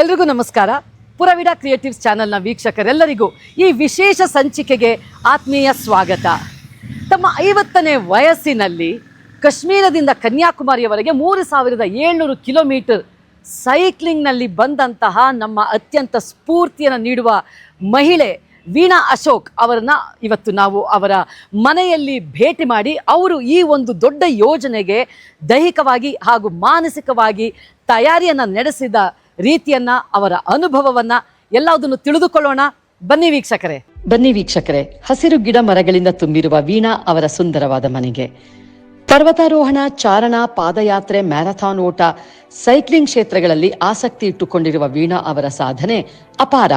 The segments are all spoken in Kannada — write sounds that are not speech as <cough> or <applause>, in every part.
ಎಲ್ರಿಗೂ ನಮಸ್ಕಾರ. ಪುರವಿಡ ಕ್ರಿಯೇಟಿವ್ಸ್ ಚಾನೆಲ್ನ ವೀಕ್ಷಕರೆಲ್ಲರಿಗೂ ಈ ವಿಶೇಷ ಸಂಚಿಕೆಗೆ ಆತ್ಮೀಯ ಸ್ವಾಗತ. ತಮ್ಮ ಐವತ್ತನೇ ವಯಸ್ಸಿನಲ್ಲಿ ಕಾಶ್ಮೀರದಿಂದ ಕನ್ಯಾಕುಮಾರಿಯವರೆಗೆ ಮೂರು ಸಾವಿರದ ಏಳ್ನೂರು ಕಿಲೋಮೀಟರ್ ಸೈಕ್ಲಿಂಗ್ನಲ್ಲಿ ಬಂದಂತಹ ನಮ್ಮ ಅತ್ಯಂತ ಸ್ಫೂರ್ತಿಯನ್ನು ನೀಡುವ ಮಹಿಳೆ ವೀಣಾ ಅಶೋಕ್ ಅವರನ್ನ ಇವತ್ತು ನಾವು ಅವರ ಮನೆಯಲ್ಲಿ ಭೇಟಿ ಮಾಡಿ ಅವರು ಈ ಒಂದು ದೊಡ್ಡ ಯೋಜನೆಗೆ ದೈಹಿಕವಾಗಿ ಹಾಗೂ ಮಾನಸಿಕವಾಗಿ ತಯಾರಿಯನ್ನು ನಡೆಸಿದ ರೀತಿಯನ್ನ, ಅವರ ಅನುಭವವನ್ನ ಎಲ್ಲದನ್ನು ತಿಳಿದುಕೊಳ್ಳೋಣ. ಬನ್ನಿ ವೀಕ್ಷಕರೇ. ಬನ್ನಿ ವೀಕ್ಷಕರೇ, ಹಸಿರು ಗಿಡ ಮರಗಳಿಂದ ತುಂಬಿರುವ ವೀಣಾ ಅವರ ಸುಂದರವಾದ ಮನೆಗೆ. ಪರ್ವತಾರೋಹಣ, ಚಾರಣ, ಪಾದಯಾತ್ರೆ, ಮ್ಯಾರಥಾನ್ ಓಟ, ಸೈಕ್ಲಿಂಗ್ ಕ್ಷೇತ್ರಗಳಲ್ಲಿ ಆಸಕ್ತಿ ಇಟ್ಟುಕೊಂಡಿರುವ ವೀಣಾ ಅವರ ಸಾಧನೆ ಅಪಾರ.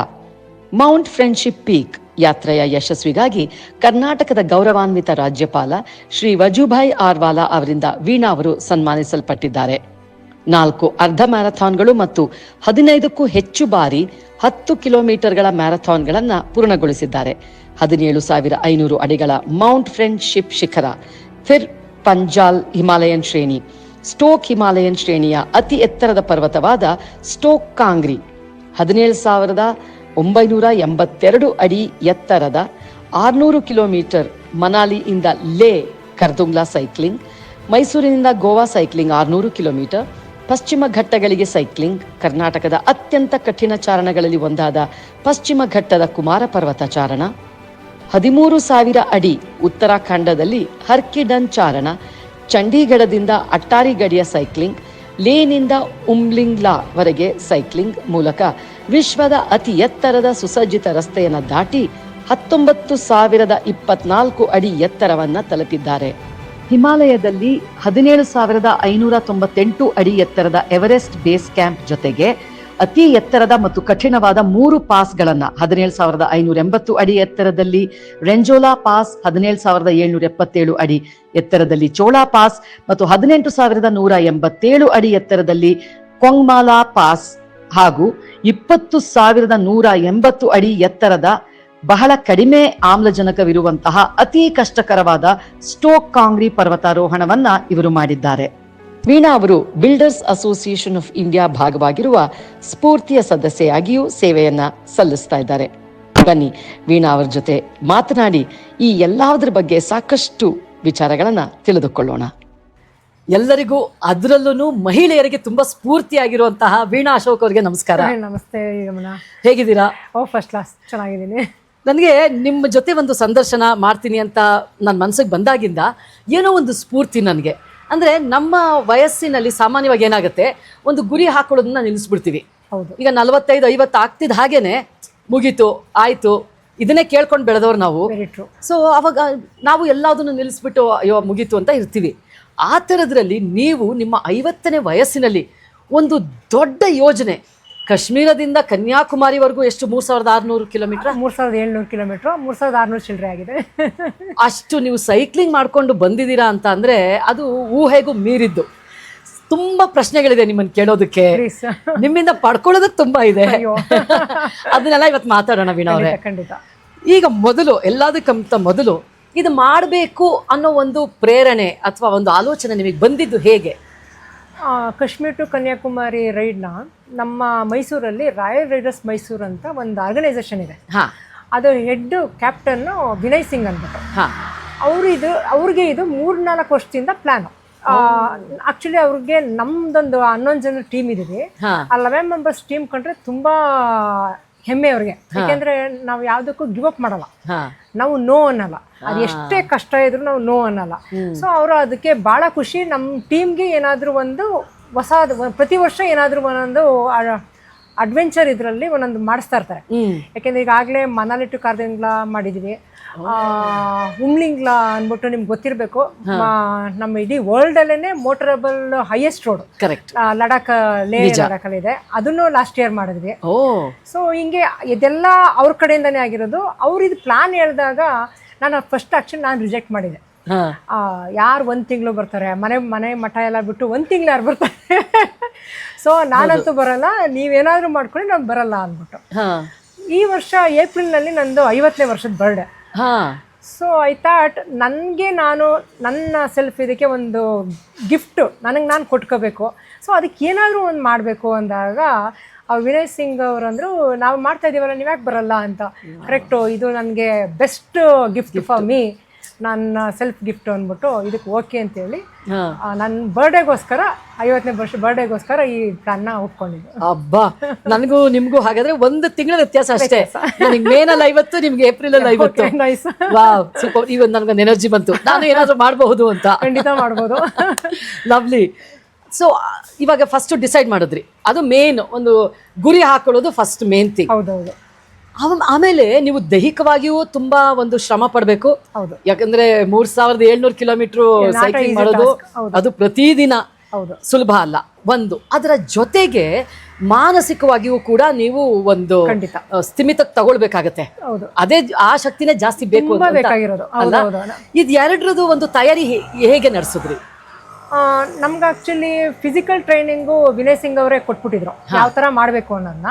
ಮೌಂಟ್ ಫ್ರೆಂಡ್ಶಿಪ್ ಪೀಕ್ ಯಾತ್ರೆಯ ಯಶಸ್ವಿಗಾಗಿ ಕರ್ನಾಟಕದ ಗೌರವಾನ್ವಿತ ರಾಜ್ಯಪಾಲ ಶ್ರೀ ವಜುಭಾಯ್ ಆರ್ವಾಲಾ ಅವರಿಂದ ವೀಣಾ ಅವರು ಸನ್ಮಾನಿಸಲ್ಪಟ್ಟಿದ್ದಾರೆ. ನಾಲ್ಕು ಅರ್ಧ ಮ್ಯಾರಥಾನ್ಗಳು ಮತ್ತು ಹದಿನೈದಕ್ಕೂ ಹೆಚ್ಚು ಬಾರಿ ಹತ್ತು ಕಿಲೋಮೀಟರ್ಗಳ ಮ್ಯಾರಥಾನ್ಗಳನ್ನು ಪೂರ್ಣಗೊಳಿಸಿದ್ದಾರೆ. ಹದಿನೇಳು ಸಾವಿರ ಐನೂರು ಅಡಿಗಳ ಮೌಂಟ್ ಫ್ರೆಂಡ್ಶಿಪ್ ಶಿಖರ, ಫಿರ್ ಪಂಜಾಲ್ ಹಿಮಾಲಯನ್ ಶ್ರೇಣಿ, ಸ್ಟೋಕ್ ಹಿಮಾಲಯನ್ ಶ್ರೇಣಿಯ ಅತಿ ಎತ್ತರದ ಪರ್ವತವಾದ ಸ್ಟೋಕ್ ಕಾಂಗ್ರಿ, ಹದಿನೇಳು ಸಾವಿರದ ಒಂಬೈನೂರ ಎಂಬತ್ತೆರಡು ಅಡಿ ಎತ್ತರದ ಆರ್ನೂರು ಕಿಲೋಮೀಟರ್ ಮನಾಲಿಯಿಂದ ಲೇ ಕರ್ದುಂಗ್ಲಾ ಸೈಕ್ಲಿಂಗ್, ಮೈಸೂರಿನಿಂದ ಗೋವಾ ಸೈಕ್ಲಿಂಗ್ ಆರ್ನೂರು ಕಿಲೋಮೀಟರ್ ಪಶ್ಚಿಮ ಘಟ್ಟಗಳಿಗೆ ಸೈಕ್ಲಿಂಗ್, ಕರ್ನಾಟಕದ ಅತ್ಯಂತ ಕಠಿಣ ಚಾರಣಗಳಲ್ಲಿ ಒಂದಾದ ಪಶ್ಚಿಮ ಘಟ್ಟದ ಕುಮಾರ ಪರ್ವತ ಚಾರಣ, ಹದಿಮೂರು ಸಾವಿರ ಅಡಿ ಉತ್ತರಾಖಂಡದಲ್ಲಿ ಹರ್ಕಿಡನ್ ಚಾರಣ, ಚಂಡೀಗಢದಿಂದ ಅಟ್ಟಾರಿ ಗಡಿಯ ಸೈಕ್ಲಿಂಗ್, ಲೇನಿಂದ ಉಮ್ಲಿಂಗ್ಲಾ ವರೆಗೆ ಸೈಕ್ಲಿಂಗ್ ಮೂಲಕ ವಿಶ್ವದ ಅತಿ ಎತ್ತರದ ಸುಸಜ್ಜಿತ ರಸ್ತೆಯನ್ನು ದಾಟಿ ಹತ್ತೊಂಬತ್ತು ಸಾವಿರದ ಇಪ್ಪತ್ನಾಲ್ಕು ಅಡಿ ಎತ್ತರವನ್ನು ತಲುಪಿದ್ದಾರೆ. ಹಿಮಾಲಯದಲ್ಲಿ ಹದಿನೇಳು ಸಾವಿರದ ಐನೂರ ತೊಂಬತ್ತೆಂಟು ಅಡಿ ಎತ್ತರದ ಎವರೆಸ್ಟ್ ಬೇಸ್ ಕ್ಯಾಂಪ್ ಜೊತೆಗೆ ಅತಿ ಎತ್ತರದ ಮತ್ತು ಕಠಿಣವಾದ ಮೂರು ಪಾಸ್ಗಳನ್ನು ಹದಿನೇಳು ಸಾವಿರದ ಐನೂರ ಎಂಬತ್ತು ಅಡಿ ಎತ್ತರದಲ್ಲಿ ರೆಂಜೋಲಾ ಪಾಸ್, ಹದಿನೇಳು ಸಾವಿರದ ಏಳ್ನೂರ ಎಪ್ಪತ್ತೇಳು ಅಡಿ ಎತ್ತರದಲ್ಲಿ ಚೋಳಾ ಪಾಸ್ ಮತ್ತು ಹದಿನೆಂಟು ಸಾವಿರದ ನೂರ ಎಂಬತ್ತೇಳು ಅಡಿ ಎತ್ತರದಲ್ಲಿ ಕೊಂಗ್ಮಾಲಾ ಪಾಸ್ ಹಾಗೂ ಇಪ್ಪತ್ತು ಸಾವಿರದ ನೂರ ಎಂಬತ್ತು ಅಡಿ ಎತ್ತರದ ಬಹಳ ಕಡಿಮೆ ಆಮ್ಲಜನಕವಿರುವಂತಹ ಅತಿ ಕಷ್ಟಕರವಾದ ಸ್ಟೋಕ್ ಕಾಂಗ್ರಿ ಪರ್ವತಾರೋಹಣವನ್ನ ಇವರು ಮಾಡಿದ್ದಾರೆ. ವೀಣಾ ಅವರು ಬಿಲ್ಡರ್ಸ್ ಅಸೋಸಿಯೇಷನ್ ಆಫ್ ಇಂಡಿಯಾ ಭಾಗವಾಗಿರುವ ಸ್ಫೂರ್ತಿಯ ಸದಸ್ಯೆಯಾಗಿಯೂ ಸೇವೆಯನ್ನ ಸಲ್ಲಿಸ್ತಾ ಇದ್ದಾರೆ. ಬನ್ನಿ ವೀಣಾ ಅವರ ಜೊತೆ ಮಾತನಾಡಿ ಈ ಎಲ್ಲದರ ಬಗ್ಗೆ ಸಾಕಷ್ಟು ವಿಚಾರಗಳನ್ನ ತಿಳಿದುಕೊಳ್ಳೋಣ. ಎಲ್ಲರಿಗೂ ಅದರಲ್ಲೂ ಮಹಿಳೆಯರಿಗೆ ತುಂಬಾ ಸ್ಫೂರ್ತಿಯಾಗಿರುವಂತಹ ವೀಣಾ ಅಶೋಕ್ ಅವರಿಗೆ ನಮಸ್ಕಾರ. ನಮಸ್ತೆ ಯಮುನಾ. ಹೇಗಿದ್ದೀರಾ? ಓ ಫಸ್ಟ್ ಕ್ಲಾಸ್ ಚೆನ್ನಾಗಿದ್ದೀನಿ. ನನಗೆ ನಿಮ್ಮ ಜೊತೆ ಒಂದು ಸಂದರ್ಶನ ಮಾಡ್ತೀನಿ ಅಂತ ನನ್ನ ಮನಸ್ಸಿಗೆ ಬಂದಾಗಿಂದ ಏನೋ ಒಂದು ಸ್ಫೂರ್ತಿ ನನಗೆ. ಅಂದರೆ ನಮ್ಮ ವಯಸ್ಸಿನಲ್ಲಿ ಸಾಮಾನ್ಯವಾಗಿ ಏನಾಗುತ್ತೆ ಒಂದು ಗುರಿ ಹಾಕೊಳ್ಳೋದನ್ನ ನಿಲ್ಲಿಸ್ಬಿಡ್ತೀವಿ. ಹೌದು. ಈಗ ನಲವತ್ತೈದು ಐವತ್ತು ಆಗ್ತಿದ್ದ ಹಾಗೇನೆ ಮುಗೀತು ಆಯಿತು ಇದನ್ನೇ ಕೇಳ್ಕೊಂಡು ಬೆಳೆದವ್ರು ನಾವು. ಸೊ ಅವಾಗ ನಾವು ಎಲ್ಲದನ್ನು ನಿಲ್ಲಿಸ್ಬಿಟ್ಟು ಅಯ್ಯೋ ಮುಗೀತು ಅಂತ ಇರ್ತೀವಿ. ಆ ಥರದ್ರಲ್ಲಿ ನೀವು ನಿಮ್ಮ ಐವತ್ತನೇ ವಯಸ್ಸಿನಲ್ಲಿ ಒಂದು ದೊಡ್ಡ ಯೋಜನೆ ಕಾಶ್ಮೀರದಿಂದ ಕನ್ಯಾಕುಮಾರಿವರೆಗೂ ಎಷ್ಟು? ಮೂರು ಸಾವಿರದ ಆರುನೂರು ಕಿಲೋಮೀಟರ್? ಮೂರು ಸಾವಿರದ ಏಳ್ನೂರು ಕಿಲೋಮೀಟ್ರ್. ಮೂರು ಸಾವಿರದ ಆರ್ನೂರು ಚಿಲ್ಲರೆ ಆಗಿದೆ. ಅಷ್ಟು ನೀವು ಸೈಕ್ಲಿಂಗ್ ಮಾಡ್ಕೊಂಡು ಬಂದಿದ್ದೀರಾ ಅಂತ ಅಂದ್ರೆ ಅದು ಊಹೆಗೂ ಮೀರಿದ್ದು. ತುಂಬಾ ಪ್ರಶ್ನೆಗಳಿದೆ ನಿಮ್ಮನ್ನು ಕೇಳೋದಕ್ಕೆ. ನಿಮ್ಮಿಂದ ಪಡ್ಕೊಳ್ಳೋದಕ್ಕೆ ತುಂಬಾ ಇದೆ. ಅದನ್ನೆಲ್ಲ ಇವತ್ತು ಮಾತಾಡೋಣ ವೀಣಾ ಅವರೇ. ಖಂಡಿತ. ಈಗ ಮೊದಲು ಎಲ್ಲದಕ್ಕಂತ ಮೊದಲು ಇದು ಮಾಡಬೇಕು ಅನ್ನೋ ಒಂದು ಪ್ರೇರಣೆ ಅಥವಾ ಒಂದು ಆಲೋಚನೆ ನಿಮಗೆ ಬಂದಿದ್ದು ಹೇಗೆ? ಕಾಶ್ಮೀರ್ ಟು ಕನ್ಯಾಕುಮಾರಿ ರೈಡ್ನ ನಮ್ಮ ಮೈಸೂರಲ್ಲಿ ರಾಯಲ್ ರೈಡರ್ಸ್ ಮೈಸೂರು ಅಂತ ಒಂದು ಆರ್ಗನೈಸೇಷನ್ ಇದೆ. ಅದು ಹೆಡ್ ಕ್ಯಾಪ್ಟನ್ನು ವಿನಯ್ ಸಿಂಗ್ ಅಂದ್ಬಿಟ್ಟು ಅವರು ಇದು ಅವ್ರಿಗೆ ಇದು ಮೂರ್ನಾಲ್ಕು ವರ್ಷದಿಂದ ಪ್ಲಾನ್ ಆಕ್ಚುಲಿ ಅವ್ರಿಗೆ ನಮ್ದೊಂದು ಹನ್ನೊಂದು ಜನ ಟೀಮ್ ಇದೀವಿ ಆ ಲೆವೆನ್ ಮೆಂಬರ್ಸ್ ಟೀಮ್ ಕಂಡ್ರೆ ತುಂಬಾ ಹೆಮ್ಮೆ ಅವ್ರಿಗೆ. ಯಾಕೆಂದ್ರೆ ನಾವು ಯಾವುದಕ್ಕೂ ಗಿವ್ ಅಪ್ ಮಾಡಲ್ಲ. ನಾವು ನೋ ಅನ್ನಲ್ಲ. ಅದು ಎಷ್ಟೇ ಕಷ್ಟ ಇದ್ರು ನಾವು ನೋ ಅನ್ನಲ್ಲ. ಸೊ ಅವರು ಅದಕ್ಕೆ ಬಹಳ ಖುಷಿ. ನಮ್ಮ ಟೀಮ್ಗೆ ಏನಾದರೂ ಒಂದು ಹೊಸ ಪ್ರತಿ ವರ್ಷ ಏನಾದರೂ ಒಂದೊಂದು ಅಡ್ವೆಂಚರ್ ಇದರಲ್ಲಿ ಒಂದೊಂದು ಮಾಡಿಸ್ತಾ ಇರ್ತಾರೆ. ಯಾಕೆಂದ್ರೆ ಈಗಾಗಲೇ ಮನಾಲಿ ಟು ಕಾರ್ದಿಂಗ್ಲಾ ಮಾಡಿದ್ವಿ. ಹುಮ್ಲಿಂಗ್ಲಾ ಅಂದ್ಬಿಟ್ಟು ನಿಮ್ಗೆ ಗೊತ್ತಿರಬೇಕು. ನಮ್ಮ ಇಡೀ ವರ್ಲ್ಡ್ ಅಲ್ಲೇನೆ motorable highest road correct Ladakh Leh ಲಡಾಖಲ್ಲಿ ಇದೆ. ಅದನ್ನು ಲಾಸ್ಟ್ ಇಯರ್ ಮಾಡಿದ್ವಿ. ಸೊ ಹಿಂಗೆ ಇದೆಲ್ಲ ಅವ್ರ ಕಡೆಯಿಂದಾನೇ ಆಗಿರೋದು. ಅವ್ರು ಇದು ಪ್ಲಾನ್ ಹೇಳಿದಾಗ ನಾನು ಫಸ್ಟ್ ಆಕ್ಷನ್ ನಾನು ರಿಜೆಕ್ಟ್ ಮಾಡಿದೆ. ಯಾರು ಒಂದು ತಿಂಗಳು ಬರ್ತಾರೆ? ಮನೆ ಮನೆ ಮಠ ಎಲ್ಲ ಬಿಟ್ಟು ಒಂದು ತಿಂಗಳು ಯಾರು ಬರ್ತಾರೆ? <laughs> ಸೊ ನಾನಂತೂ ಬರಲ್ಲ. ನೀವೇನಾದರೂ ಮಾಡ್ಕೊಳ್ಳಿ ನಾನು ಬರಲ್ಲ ಅಂದ್ಬಿಟ್ಟು. ಈ ವರ್ಷ ಏಪ್ರಿಲ್ನಲ್ಲಿ ನಂದು ಐವತ್ತನೇ ವರ್ಷದ ಬರ್ಡೇ ಸೊ ಐ ಥಾಟ್ ನನಗೆ ನಾನು ನನ್ನ ಸೆಲ್ಫ್ ಇದಕ್ಕೆ ಒಂದು ಗಿಫ್ಟು ನನಗೆ ನಾನು ಕೊಟ್ಕೋಬೇಕು. ಸೊ ಅದಕ್ಕೆ ಏನಾದರೂ ಒಂದು ಮಾಡಬೇಕು ಅಂದಾಗ ಆ ವಿನಯ್ ಸಿಂಗ್ ಅವರಂದ್ರು ನಾವು ಮಾಡ್ತಾ ಇದ್ದೀವಲ್ಲ ನೀವು ಯಾಕೆ ಬರಲ್ಲ? ಅಂತ. ಕರೆಕ್ಟು ಇದು ನನಗೆ ಬೆಸ್ಟ್ ಗಿಫ್ಟ್ ಫಾರ್ ಮೀ ನನ್ನ ಸೆಲ್ಫ್ ಗಿಫ್ಟ್ ಅಂದ್ಬಿಟ್ಟು ಇದಕ್ಕೆ ಓಕೆ ಅಂತೇಳಿ ನನ್ನ ಬರ್ಡೇಗೋಸ್ಕರ ಐವತ್ತನೇ ವರ್ಷ ಬರ್ಡೇಗೋಸ್ಕರ ಈ ಪ್ಲಾನ್ನ ಒಪ್ಕೊಂಡಿದ್ದೆ. ಅಬ್ಬಾ ನನಗೂ ನಿಮಗೂ ಹಾಗಾದ್ರೆ ಒಂದು ತಿಂಗಳ ವ್ಯತ್ಯಾಸ ಅಷ್ಟೇ. ನನಗೆ ಮೇನಲ್ಲಿ ಐವತ್ತು ನಿಮ್ಗೆ ಏಪ್ರಿಲ್ ಅಲ್ಲಿ ಐವತ್ತು. ನೈಸ್ ವಾವ್ ಸೂಪರ್ ಇವತ್ತು ನನಗೊಂದು ಎನರ್ಜಿ ಬಂತು. ನಾನು ಏನಾದರೂ ಮಾಡಬಹುದು ಅಂತ. ಖಂಡಿತ ಮಾಡ್ಬೋದು. <laughs> ಲವ್ಲಿ ಸೊ ಇವಾಗ ಫಸ್ಟ್ ಡಿಸೈಡ್ ಮಾಡಿದ್ರಿ. ಅದು ಮೇನ್ ಒಂದು ಗುರಿ ಹಾಕೊಳ್ಳೋದು ಫಸ್ಟ್ ಮೇನ್ ಥಿಂಗ್ ಹೌದೌದು. ಆಮೇಲೆ ನೀವು ದೈಹಿಕವಾಗಿಯೂ ತುಂಬಾ ಒಂದು ಶ್ರಮ ಪಡಬೇಕು. ಹೌದು. ಯಾಕಂದ್ರೆ ಮೂರ್ ಸಾವಿರದ ಏಳ್ನೂರು ಕಿಲೋಮೀಟರ್ ಸೈಕ್ಲಿಂಗ್ ಮಾಡೋದು ಅದು ಪ್ರತಿದಿನ ಹೌದು. ಸುಲಭ ಅಲ್ಲ. ಒಂದು ಅದರ ಜೊತೆಗೆ ಮಾನಸಿಕವಾಗಿಯೂ ಕೂಡ ನೀವು ಒಂದು ಸ್ಥಿಮಿತ ಸ್ಥಿಮಿತಕ್ಕೆ ತಗೊಳ್ಬೇಕಾಗತ್ತೆ ಅದೇ ಆ ಶಕ್ತಿನೇ ಜಾಸ್ತಿ ಬೇಕು ಅಂತ ಅಲ್ಲ? ಇದು ಎರಡರದು ಒಂದು ತಯಾರಿ ಹೇಗೆ ನಡೆಸಿದ್ರಿ? ನಮ್ಗೆ actually physical training Vinay Singh ಅವರೇ ಕೊಟ್ಬಿಟ್ಟಿದ್ರು. ಯಾವ ತರ ಮಾಡಬೇಕು ಅನ್ನೋದನ್ನ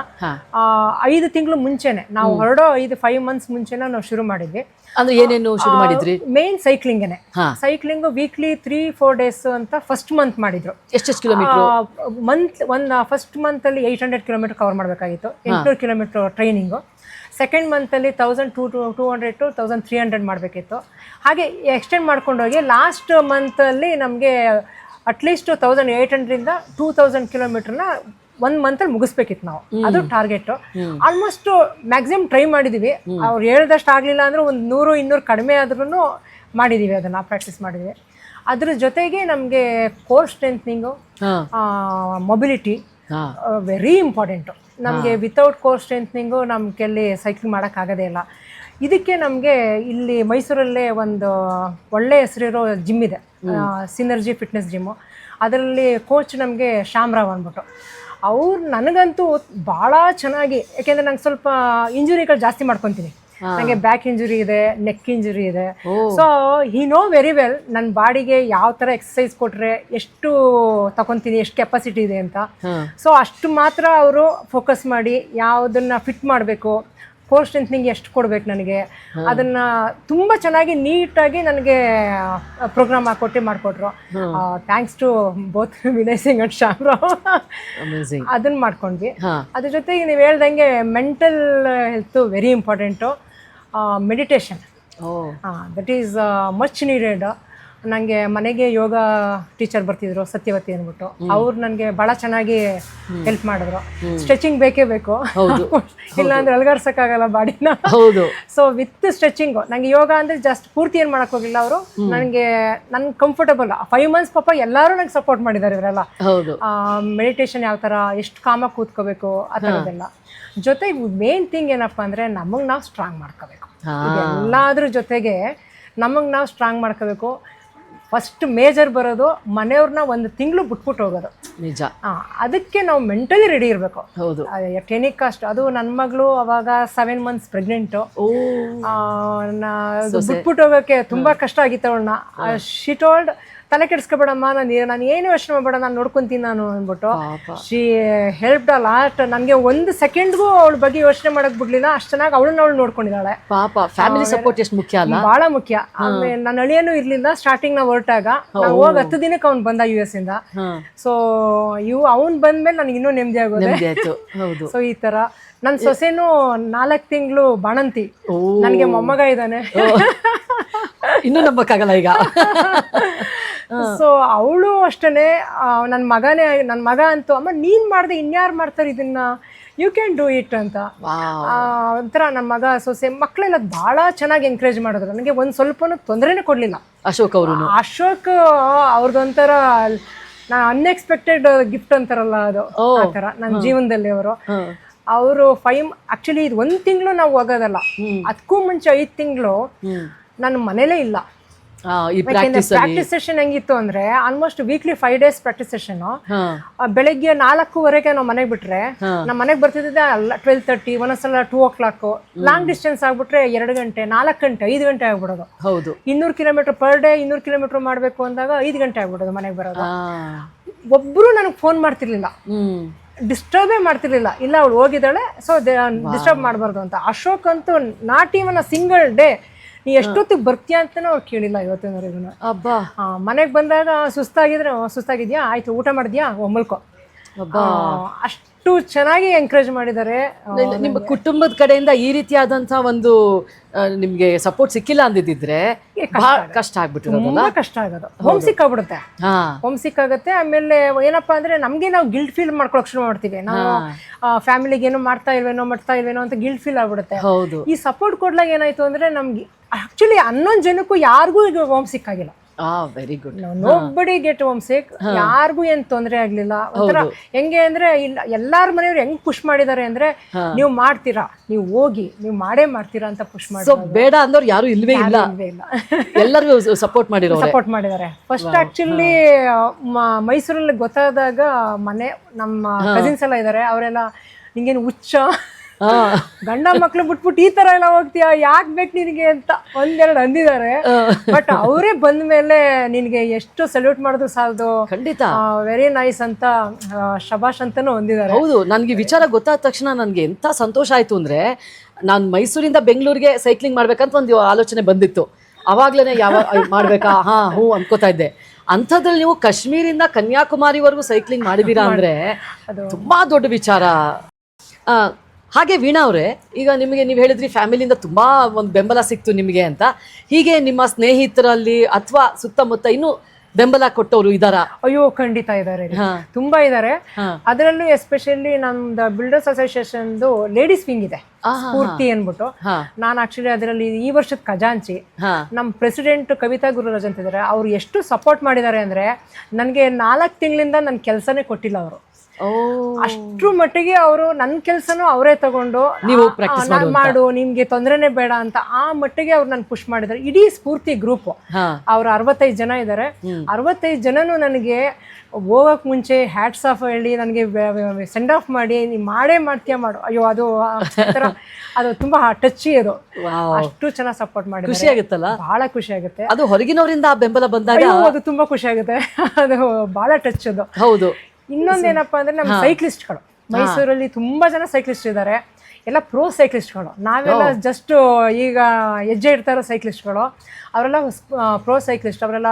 ಆ, ಐದು ತಿಂಗಳು ಮುಂಚೆನೆ ನಾವು ಹೊರಡೋ ಐದು ಫೈವ್ ಮಂತ್ಸ್ ಮುಂಚೆನೆ ನಾವು ಶುರು ಮಾಡಿದ್ವಿ. ಅಂದ್ರೆ ಏನೇನು ಶುರು ಮಾಡಿದ್ರಿ? Main ಸೈಕ್ಲಿಂಗೇನೆ cycling weekly three four days ಅಂತ ಫಸ್ಟ್ ಮಂತ್ ಮಾಡಿದ್ರು. ಎಷ್ಟೆಷ್ಟು ಕಿಲೋಮೀಟರ್ ಮಂತ್ ಒಂದು ಫಸ್ಟ್ ಮಂತಲ್ಲಿ ಏಯ್ಟ್ ಹಂಡ್ರೆಡ್ ಕಿಲೋಮೀಟರ್ ಕವರ್ ಮಾಡಬೇಕಾಗಿತ್ತು. ಎಂಟುನೂರು kilometre training second ಮಂತಲ್ಲಿ thousand two two two hundred two thousand three hundred ಮಾಡಬೇಕಿತ್ತು. ಹಾಗೆ ಎಕ್ಸ್ಟೆಂಡ್ ಮಾಡ್ಕೊಂಡೋಗಿ ಲಾಸ್ಟ್ ಮಂತಲ್ಲಿ ನಮಗೆ ಅಟ್ಲೀಸ್ಟ್ ತೌಸಂಡ್ ಏಯ್ಟ್ ಹಂಡ್ರಿಂದ ಟೂ ತೌಸಂಡ್ ಕಿಲೋಮೀಟರ್ನ ಒಂದು ಮಂತಲ್ಲಿ ಮುಗಿಸ್ಬೇಕಿತ್ತು ನಾವು. ಅದು ಟಾರ್ಗೆಟ್ ಆಲ್ಮೋಸ್ಟ್ ಮ್ಯಾಕ್ಸಿಮಮ್ ಟ್ರೈ ಮಾಡಿದ್ದೀವಿ ಅವ್ರು ಹೇಳ್ದಷ್ಟು ಆಗಲಿಲ್ಲ ಅಂದ್ರೆ ಒಂದು ನೂರು ಇನ್ನೂರು ಕಡಿಮೆ ಆದ್ರೂ ಮಾಡಿದ್ದೀವಿ ಅದನ್ನು ಪ್ರಾಕ್ಟೀಸ್ ಮಾಡಿದ್ವಿ. ಅದ್ರ ಜೊತೆಗೆ ನಮಗೆ core strengthening mobility very important ನಮಗೆ ವಿತೌಟ್ ಕೋರ್ ಸ್ಟ್ರೆಂತ್ನಿಂಗು ನಮ್ಮ ಕೆಲ್ಲಿ ಸೈಕ್ಲಿಂಗ್ ಮಾಡೋಕ್ಕಾಗೋದೇ ಇಲ್ಲ. ಇದಕ್ಕೆ ನಮಗೆ ಇಲ್ಲಿ ಮೈಸೂರಲ್ಲೇ ಒಂದು ಒಳ್ಳೆ ಹೆಸರಿರೋ ಜಿಮ್ ಇದೆ. ಸಿನರ್ಜಿ ಫಿಟ್ನೆಸ್ ಜಿಮ್ಮು ಅದರಲ್ಲಿ ಕೋಚ್ ನಮಗೆ ಶ್ಯಾಮ್ರಾವ್ ಅಂದ್ಬಿಟ್ಟು. ಅವ್ರು ನನಗಂತೂ ಭಾಳ ಚೆನ್ನಾಗಿ ಯಾಕೆಂದರೆ ನಂಗೆ ಸ್ವಲ್ಪ ಇಂಜುರಿಗಳು ಜಾಸ್ತಿ ಮಾಡ್ಕೊತೀನಿ. ನನಗೆ ಬ್ಯಾಕ್ ಇಂಜುರಿ ಇದೆ ನೆಕ್ ಇಂಜುರಿ ಇದೆ. So he know very well ನನ್ನ ಬಾಡಿಗೆ ಯಾವ ಥರ ಎಕ್ಸಸೈಸ್ ಕೊಟ್ಟರೆ ಎಷ್ಟು ತಗೊತೀನಿ ಎಷ್ಟು ಕೆಪಾಸಿಟಿ ಇದೆ ಅಂತ. ಸೊ ಅಷ್ಟು ಮಾತ್ರ ಅವರು ಫೋಕಸ್ ಮಾಡಿ ಯಾವುದನ್ನ ಫಿಟ್ ಮಾಡಬೇಕು ಕೋರ್ ಸ್ಟ್ರೆಂತ್ನಿಂಗ್ ಎಷ್ಟು ಕೊಡ್ಬೇಕು ನನಗೆ? ಅದನ್ನ ತುಂಬ ಚೆನ್ನಾಗಿ ನೀಟಾಗಿ ನನಗೆ ಪ್ರೋಗ್ರಾಮ್ ಹಾಕೊಟ್ಟು ಮಾಡಿಕೊಟ್ರು. Thanks to both Vinay Singh and Shyamrao ಅದನ್ನು ಮಾಡ್ಕೊಂಡ್ವಿ. ಅದ್ರ ಜೊತೆಗೆ ನೀವು ಹೇಳ್ದಂಗೆ mental health very important meditation that is much needed ನನಗೆ ಮನೆಗೆ ಯೋಗ ಟೀಚರ್ ಬರ್ತಿದ್ರು ಸತ್ಯವತಿ ಅಂದ್ಬಿಟ್ಟು. ಅವ್ರು ನನಗೆ ಭಾಳ ಚೆನ್ನಾಗಿ ಹೆಲ್ಪ್ ಮಾಡಿದ್ರು. ಸ್ಟ್ರೆಚಿಂಗ್ ಬೇಕೇ ಬೇಕು. <laughs> ಇಲ್ಲಾಂದ್ರೆ ಅಲ್ಗಾಡ್ಸೋಕ್ಕಾಗಲ್ಲ ಬಾಡಿನ. ಹೌದು. ಸೊ ವಿತ್ ಸ್ಟ್ರೆಚಿಂಗು ನನಗೆ ಯೋಗ ಅಂದರೆ ಜಸ್ಟ್ ಪೂರ್ತಿ ಏನು ಮಾಡಕ್ ಹೋಗಿಲ್ಲ ಅವರು. ನನಗೆ ನನ್ ಕಂಫರ್ಟಬಲ್ ಫೈವ್ ಮಂತ್ಸ್ ಪಾಪ ಎಲ್ಲರೂ ನಂಗೆ ಸಪೋರ್ಟ್ ಮಾಡಿದ್ದಾರೆ ಇವರೆಲ್ಲ. ಮೆಡಿಟೇಷನ್ ಯಾವ ಥರ ಎಷ್ಟು ಕಾಮಾಗಿ ಕೂತ್ಕೋಬೇಕು ಆ ಥರದ್ದೆಲ್ಲ ಜೊತೆ ಮೇನ್ ಥಿಂಗ್ ಏನಪ್ಪ ಅಂದರೆ ನಮಗೆ ನಾವು ಸ್ಟ್ರಾಂಗ್ ಮಾಡ್ಕೋಬೇಕು. ಎಲ್ಲಾದ್ರ ಜೊತೆಗೆ ನಮಗೆ ನಾವು ಸ್ಟ್ರಾಂಗ್ ಮಾಡ್ಕೋಬೇಕು. ಫಸ್ಟ್ ಮೇಜರ್ ಬರೋದು ಮನೆಯವ್ರನ್ನ ಒಂದು ತಿಂಗಳು ಬಿಟ್ಬಿಟ್ಟು ಹೋಗೋದು. ನಿಜ. ಅದಕ್ಕೆ ನಾವು ಮೆಂಟಲಿ ರೆಡಿ ಇರಬೇಕು. ಹೌದು. ಟೆನಿಕ್ ಕಾಸ್ಟ್ ಅದು ನನ್ನ ಮಗಳು ಅವಾಗ ಸೆವೆನ್ ಮಂತ್ಸ್ ಪ್ರೆಗ್ನೆಂಟು ಬಿಟ್ಬಿಟ್ಟು ಹೋಗೋಕ್ಕೆ ತುಂಬ ಕಷ್ಟ ಆಗಿತ್ತು ಅವಳನ್ನ. ಶಿಟೋಲ್ಡ್ ತಲೆ ಕೆಡಿಸ್ಕೊಬೇಡಮ್ಮ ನಾನು ನಾನು ಏನು ಯೋಚನೆ ಮಾಡಬೇಡ ನಾನು ನೋಡ್ಕೊಂತೀನಿ ನಾನು ಅಂದ್ಬಿಟ್ಟು ಶಿ ಹೆಲ್ಪ್ ಲಾಸ್ಟ್ ನನಗೆ ಒಂದು ಸೆಕೆಂಡ್ಗೂ ಅವಳ ಬಗ್ಗೆ ಯೋಚನೆ ಮಾಡಕ್ ಬಿಡ್ಲಿಲ್ಲ ಅಷ್ಟು ಚೆನ್ನಾಗಿ ಅವಳನ್ನ ಅವಳು ನೋಡ್ಕೊಂಡಿದ್ದಾಳೆ. ಪಾಪ ಫ್ಯಾಮಿಲಿ ಸಪೋರ್ಟ್ ಎಷ್ಟು ಮುಖ್ಯ ಅಲ್ಲ? ಬಹಳ ಮುಖ್ಯ. ಆಮೇಲೆ ನನ್ನ ಅಳಿಯನು ಇರಲಿಲ್ಲ ಸ್ಟಾರ್ಟಿಂಗ್ ನಾವು ಹೊರಟಾಗ. ನಾವು ಹೋಗಿ ಹತ್ತು ದಿನಕ್ಕೆ ಅವ್ನು ಬಂದ ಯು ಎಸ್ ಇಂದ. ಸೊ ಇವು ಅವ್ನು ಬಂದ್ಮೇಲೆ ನನಗೆ ಇನ್ನೂ ನೆಮ್ಮದಿ ಆಗೋದು. ಸೊ <laughs> ಈ ತರ. ನನ್ನ ಸೊಸೆನೂ ನಾಲ್ಕು ತಿಂಗಳು ಬಾಣಂತಿ. ನನಗೆ ಮೊಮ್ಮಗ ಇದ್ದಾನೆ. ಇನ್ನೂ ನಂಬಕ್ಕಾಗಲ್ಲ ಈಗ. <laughs> ಸೊ ಅವಳು ಅಷ್ಟೇ ನನ್ನ ಮಗನೇ ನನ್ನ ಮಗ ಅಂತೂ ಅಮ್ಮ ನೀನು ಮಾಡ್ದೆ ಇನ್ಯಾರು ಮಾಡ್ತಾರೆ ಇದನ್ನ? ಯು ಕ್ಯಾನ್ ಡೂ ಇಟ್ ಅಂತ. ಒಂಥರ ನನ್ನ ಮಗ ಸೊಸೆ ಮಕ್ಕಳೆಲ್ಲ ಭಾಳ ಚೆನ್ನಾಗಿ ಎನ್ಕರೇಜ್ ಮಾಡಿದ್ರು. ನನಗೆ ಒಂದು ಸ್ವಲ್ಪನೂ ತೊಂದರೆನೇ ಕೊಡಲಿಲ್ಲ. ಅಶೋಕ್ ಅವರು ಅಶೋಕ್ ಅವ್ರದ್ದೊಂಥರ ನಾ ಅನ್ಎಕ್ಸ್ಪೆಕ್ಟೆಡ್ ಗಿಫ್ಟ್ ಅಂತಾರಲ್ಲ ಅದು. ಆ ಥರ ನನ್ನ ಜೀವನದಲ್ಲಿ ಅವರು. ಅವರು ಫೈವ್ ಆಕ್ಚುಲಿ ಇದು ಒಂದು ತಿಂಗಳು ನಾವು ಹೋಗೋದಲ್ಲ. ಅದಕ್ಕೂ ಮುಂಚೆ ಐದು ತಿಂಗಳು ನನ್ನ ನಾನು ಮನೇಲೇ ಇಲ್ಲ. ಪ್ರಾಕ್ಟೀಸ್ ಸೆಷನ್ ಹೆಂಗಿತ್ತು ಅಂದ್ರೆ almost weekly five days practice session ಬೆಳಗ್ಗೆ ನಾಲ್ಕೂವರೆಗೆ ನಾವು ಮನೆಗೆ ಬಿಟ್ರೆ. ನಮ್ಮ ಮನೆಗೆ ಬರ್ತಿದ್ದೆ ಅಲ್ಲ ಟ್ವೆಲ್ ತರ್ಟಿ ಒಂದೊಂದ್ಸಲ two o'clock long distance ಆಗ್ಬಿಟ್ರೆ ಎರಡು ಗಂಟೆ ನಾಲ್ಕು ಗಂಟೆ ಐದು ಗಂಟೆ ಆಗ್ಬಿಡೋದು. ಹೌದು. ಇನ್ನೂರು ಕಿಲೋಮೀಟರ್ ಪರ್ ಡೇ ಇನ್ನೂರು ಕಿಲೋಮೀಟರ್ ಮಾಡಬೇಕು ಅಂದಾಗ ಐದು ಗಂಟೆ ಆಗ್ಬಿಡೋದು ಮನೆಗೆ ಬರೋದು. ಒಬ್ರು ಒಬ್ಬರು ನನಗೆ ಫೋನ್ ಮಾಡ್ತಿರ್ಲಿಲ್ಲ. ಡಿಸ್ಟರ್ಬೇ ಮಾಡ್ತಿರ್ಲಿಲ್ಲ. ಇಲ್ಲ ಅವಳು ಹೋಗಿದ್ದಾಳೆ ಸೊ ಡಿಸ್ಟರ್ಬ್ ಮಾಡಬಾರ್ದು ಅಂತ. ಅಶೋಕ್ ಅಂತೂ not even a single day ನೀ ಎಷ್ಟೊತ್ತಿಗೆ ಬರ್ತೀಯ ಅಂತಲೂ ಅವ್ರು ಕೇಳಿಲ್ಲ ಇವತ್ತಿನವರೆಗೂ. ಅಬ್ಬಾ. ಮನೆಗೆ ಬಂದಾಗ ಸುಸ್ತಾಗಿದ್ರೆ "ಓ, ಸುಸ್ತಾಗಿದ್ಯಾ? ಆಯ್ತು ಊಟ ಮಾಡಿದ್ಯಾ? ಒಮ್ಮಲ್ಕೋ. ಅಬ್ಬಾ. ಅಷ್ಟು ಚೆನ್ನಾಗಿ ಎನ್ಕರೇಜ್ ಮಾಡಿದ್ದಾರೆ. ನಿಮ್ಮ ಕುಟುಂಬದ ಕಡೆಯಿಂದ ಈ ರೀತಿಯಾದಂತ ಒಂದು ನಿಮ್ಗೆ ಸಪೋರ್ಟ್ ಸಿಕ್ಕಿಲ್ಲ ಅಂದಿದ್ರೆ ಬಹಳ ಕಷ್ಟ ಆಗ್ಬಿಟ್ಟಿರೋದಲ್ಲ? ತುಂಬಾ ಕಷ್ಟ ಆಗೋದು. ಹೋಮ್ ಸಿಕ್ ಆಗ್ಬಿಡುತ್ತೆ. ಹೋಮ್ ಸಿಕ್ ಆಗುತ್ತೆ. ಆಮೇಲೆ ಏನಪ್ಪಾ ಅಂದ್ರೆ ನಮ್ಗೆ ನಾವು ಗಿಲ್ಟ್ ಫೀಲ್ ಮಾಡ್ಕೊಳಕ್ ಶುರು ಮಾಡ್ತೀವಿ. ನಾವು ಫ್ಯಾಮಿಲಿಗೆ ಏನೋ ಮಾಡ್ತಾ ಇಲ್ವೇನೋ ಮಾಡ್ತಾ ಇಲ್ವೇನೋ ಅಂತ ಗಿಲ್ಟ್ ಫೀಲ್ ಆಗ್ಬಿಡುತ್ತೆ. ಹೌದು. ಈ ಸಪೋರ್ಟ್ ಕೊಡ್ಲಾಗ ಏನಾಯ್ತು ಅಂದ್ರೆ ನಮ್ಗೆ ಆಕ್ಚುಲಿ ಹನ್ನೊಂದು ಜನಕ್ಕೂ ಯಾರಿಗೂ ಈಗ ಹೋಮ್ ಸಿಕ್ ಆಗಿಲ್ಲ. ಆ very good nobody get homesick ಯಾರಿಗೂ ಏನ್ ತೊಂದರೆ ಆಗ್ಲಿಲ್ಲ. ಒಂಥರ ಹೆಂಗೆ ಅಂದ್ರೆ ಇಲ್ಲ ಎಲ್ಲಾರ ಮನೆಯವ್ರು ಹೆಂಗ್ ಪುಷ್ ಮಾಡಿದ್ದಾರೆ ಅಂದ್ರೆ ನೀವು ಮಾಡ್ತೀರಾ ನೀವು ಹೋಗಿ ನೀವು ಮಾಡೇ ಮಾಡ್ತೀರಾ ಅಂತ ಪುಷ್ ಮಾಡಿ ಬೇಡ ಅಂದವ್ರು ಯಾರು ಇಲ್ವೇ ಇಲ್ಲ. <laughs> ಎಲ್ಲರಿಗೂ ಸಪೋರ್ಟ್ ಮಾಡಿರೋ ಸಪೋರ್ಟ್ ಮಾಡಿದ್ದಾರೆ. ಫಸ್ಟ್ ಆಕ್ಚುಲಿ ಮೈಸೂರಲ್ಲಿ ಗೊತ್ತಾದಾಗ ಮನೆ ನಮ್ಮ ಕಸಿನ್ಸ್ ಎಲ್ಲ ಇದ್ದಾರೆ. ಅವರೆಲ್ಲ ನಿಂಗೇನು ಹುಚ್ಚ? ಗಂಡ ಮಕ್ಳು ಬಿಟ್ಬಿಟ್ಟು ಈ ತರ ಎಲ್ಲ ಹೋಗ್ತೀಯ? ಯಾಕೆ ಬೇಕು ನಿನಗೆ ಅಂತ ಒಂದೆರಡು ಅಂದಿದ್ದಾರೆ. ಬಟ್ ಅವರೇ ಬಂದ ಮೇಲೆ ನಿನಗೆ ಎಷ್ಟು ಸಲ್ಯೂಟ್ ಮಾಡಿದ್ರು ಸಾಲದು? ಖಂಡಿತ. ವೆರಿ ನೈಸ್ ಅಂತ ಶಬಾಷ್ ಅಂತಾನು ಹೊಂದಿದ್ದಾರೆ ಹೌದು ನನಗೆ ವಿಚಾರ ಗೊತ್ತಾದ ತಕ್ಷಣ ನನಗೆ ಎಂತ ಸಂತೋಷ ಆಯ್ತು ಅಂದ್ರೆ ನಾನು ಮೈಸೂರಿಂದ ಬೆಂಗಳೂರಿಗೆ ಸೈಕ್ಲಿಂಗ್ ಮಾಡ್ಬೇಕಂತ ಒಂದು ಆಲೋಚನೆ ಬಂದಿತ್ತು. ಅವಾಗ್ಲೇನೆ ಯಾವ ಮಾಡ್ಬೇಕಾ? ಹಾ ಹ್ಞೂ ಅನ್ಕೋತಾ ಇದ್ದೆ. ಅಂಥದ್ರಲ್ಲಿ ನೀವು ಕಾಶ್ಮೀರಿಂದ ಕನ್ಯಾಕುಮಾರಿವರೆಗೂ ಸೈಕ್ಲಿಂಗ್ ಮಾಡಿದೀರಾ ಅಂದ್ರೆ ತುಂಬಾ ದೊಡ್ಡ ವಿಚಾರ. ಹಾಗೆ ವೀಣಾ ಅವರೇ ಈಗ ನಿಮಗೆ ನೀವು ಹೇಳಿದ್ರಿ ಫ್ಯಾಮಿಲಿಯಿಂದ ತುಂಬಾ ಒಂದು ಬೆಂಬಲ ಸಿಕ್ತು ನಿಮಗೆ ಅಂತ. ಹೀಗೆ ನಿಮ್ಮ ಸ್ನೇಹಿತರಲ್ಲಿ ಅಥವಾ ಸುತ್ತಮುತ್ತ ಇನ್ನೂ ಬೆಂಬಲ ಕೊಟ್ಟವರು ಇದಾರ? ಅಯ್ಯೋ ಖಂಡಿತ ಇದ್ದಾರೆ ತುಂಬಾ ಇದ್ದಾರೆ. ಅದರಲ್ಲೂ ಎಸ್ಪೆಷಲಿ ನಮ್ದು ಬಿಲ್ಡರ್ಸ್ ಅಸೋಸಿಯೇಷನ್ದು ಲೇಡೀಸ್ ವಿಂಗ್ ಇದೆ. ಸ್ಫೂರ್ತಿ ಅನ್ಬಿಟ್ಟು ನಾನು ಆಕ್ಚುಲಿ ಅದರಲ್ಲಿ ಈ ವರ್ಷದ ಖಜಾಂಚಿ ನಮ್ಮ ಪ್ರೆಸಿಡೆಂಟ್ ಕವಿತಾ ಗುರುರಾಜ್ ಅಂತ ಇದ್ದಾರೆ ಅವ್ರು ಎಷ್ಟು ಸಪೋರ್ಟ್ ಮಾಡಿದ್ದಾರೆ ಅಂದ್ರೆ ನನಗೆ ನಾಲ್ಕು ತಿಂಗಳಿಂದ ನನ್ನ ಕೆಲಸನೇ ಕೊಟ್ಟಿಲ್ಲ ಅವರು. ಅಷ್ಟ್ರ ಮಟ್ಟಿಗೆ ಅವರು ನನ್ನ ಕೆಲಸನೂ ಅವರೇ ತಗೊಂಡು ನೀವು ನಾನ್ ಮಾಡು ನಿಮ್ಗೆ ತೊಂದರೆನೇ ಬೇಡ ಅಂತ ಆ ಮಟ್ಟಿಗೆ ಅವ್ರು ನನ್ನ ಪುಷ್ ಮಾಡಿದ್ರು. ಇಡೀ ಸ್ಫೂರ್ತಿ ಗ್ರೂಪ್ ಅವ್ರು ಅರವತ್ತೈದು ಜನ ಇದ್ದಾರೆ ಅರವತ್ತೈದು ಜನನು ನನಗೆ ಹೋಗಕ್ ಮುಂಚೆ ಹ್ಯಾಟ್ಸ್ ಆಫ್ ಹೇಳಿ ನನಗೆ ಸೆಂಡ್ ಆಫ್ ಮಾಡಿ ನೀ ಮಾಡೇ ಮಾಡ್ತೀಯ ಮಾಡು. ಅಯ್ಯೋ ಅದು ಅದು ತುಂಬಾ ಟಚ್ಚಿ ಅದು. ಅಷ್ಟು ಚೆನ್ನಾಗಿ ಸಪೋರ್ಟ್ ಮಾಡಿ ಖುಷಿ ಆಗುತ್ತಲ್ಲ? ಬಹಳ ಖುಷಿ ಆಗುತ್ತೆ. ಅದು ಹೊರಗಿನವರಿಂದ ಆ ಬೆಂಬಲ ಬಂದಾಗ ಅದು ತುಂಬಾ ಖುಷಿ ಆಗುತ್ತೆ. ಅದು ಬಹಳ ಟಚ್ ಅದು. ಹೌದು. ಇನ್ನೊಂದೇನಪ್ಪ ಅಂದ್ರೆ ನಮ್ಮ ಸೈಕ್ಲಿಸ್ಟ್ಗಳು ಮೈಸೂರಲ್ಲಿ ತುಂಬಾ ಜನ ಸೈಕ್ಲಿಸ್ಟ್ ಇದ್ದಾರೆ ಎಲ್ಲ ಪ್ರೋ ಸೈಕ್ಲಿಸ್ಟ್ಗಳು ನಾವೆಲ್ಲ ಜಸ್ಟ್ ಈಗ ಹೆಜ್ಜೆ ಇರ್ತಾರೋ ಸೈಕ್ಲಿಸ್ಟ್ಗಳು ಅವರೆಲ್ಲ ಪ್ರೋ ಸೈಕ್ಲಿಸ್ಟ್ ಅವರೆಲ್ಲ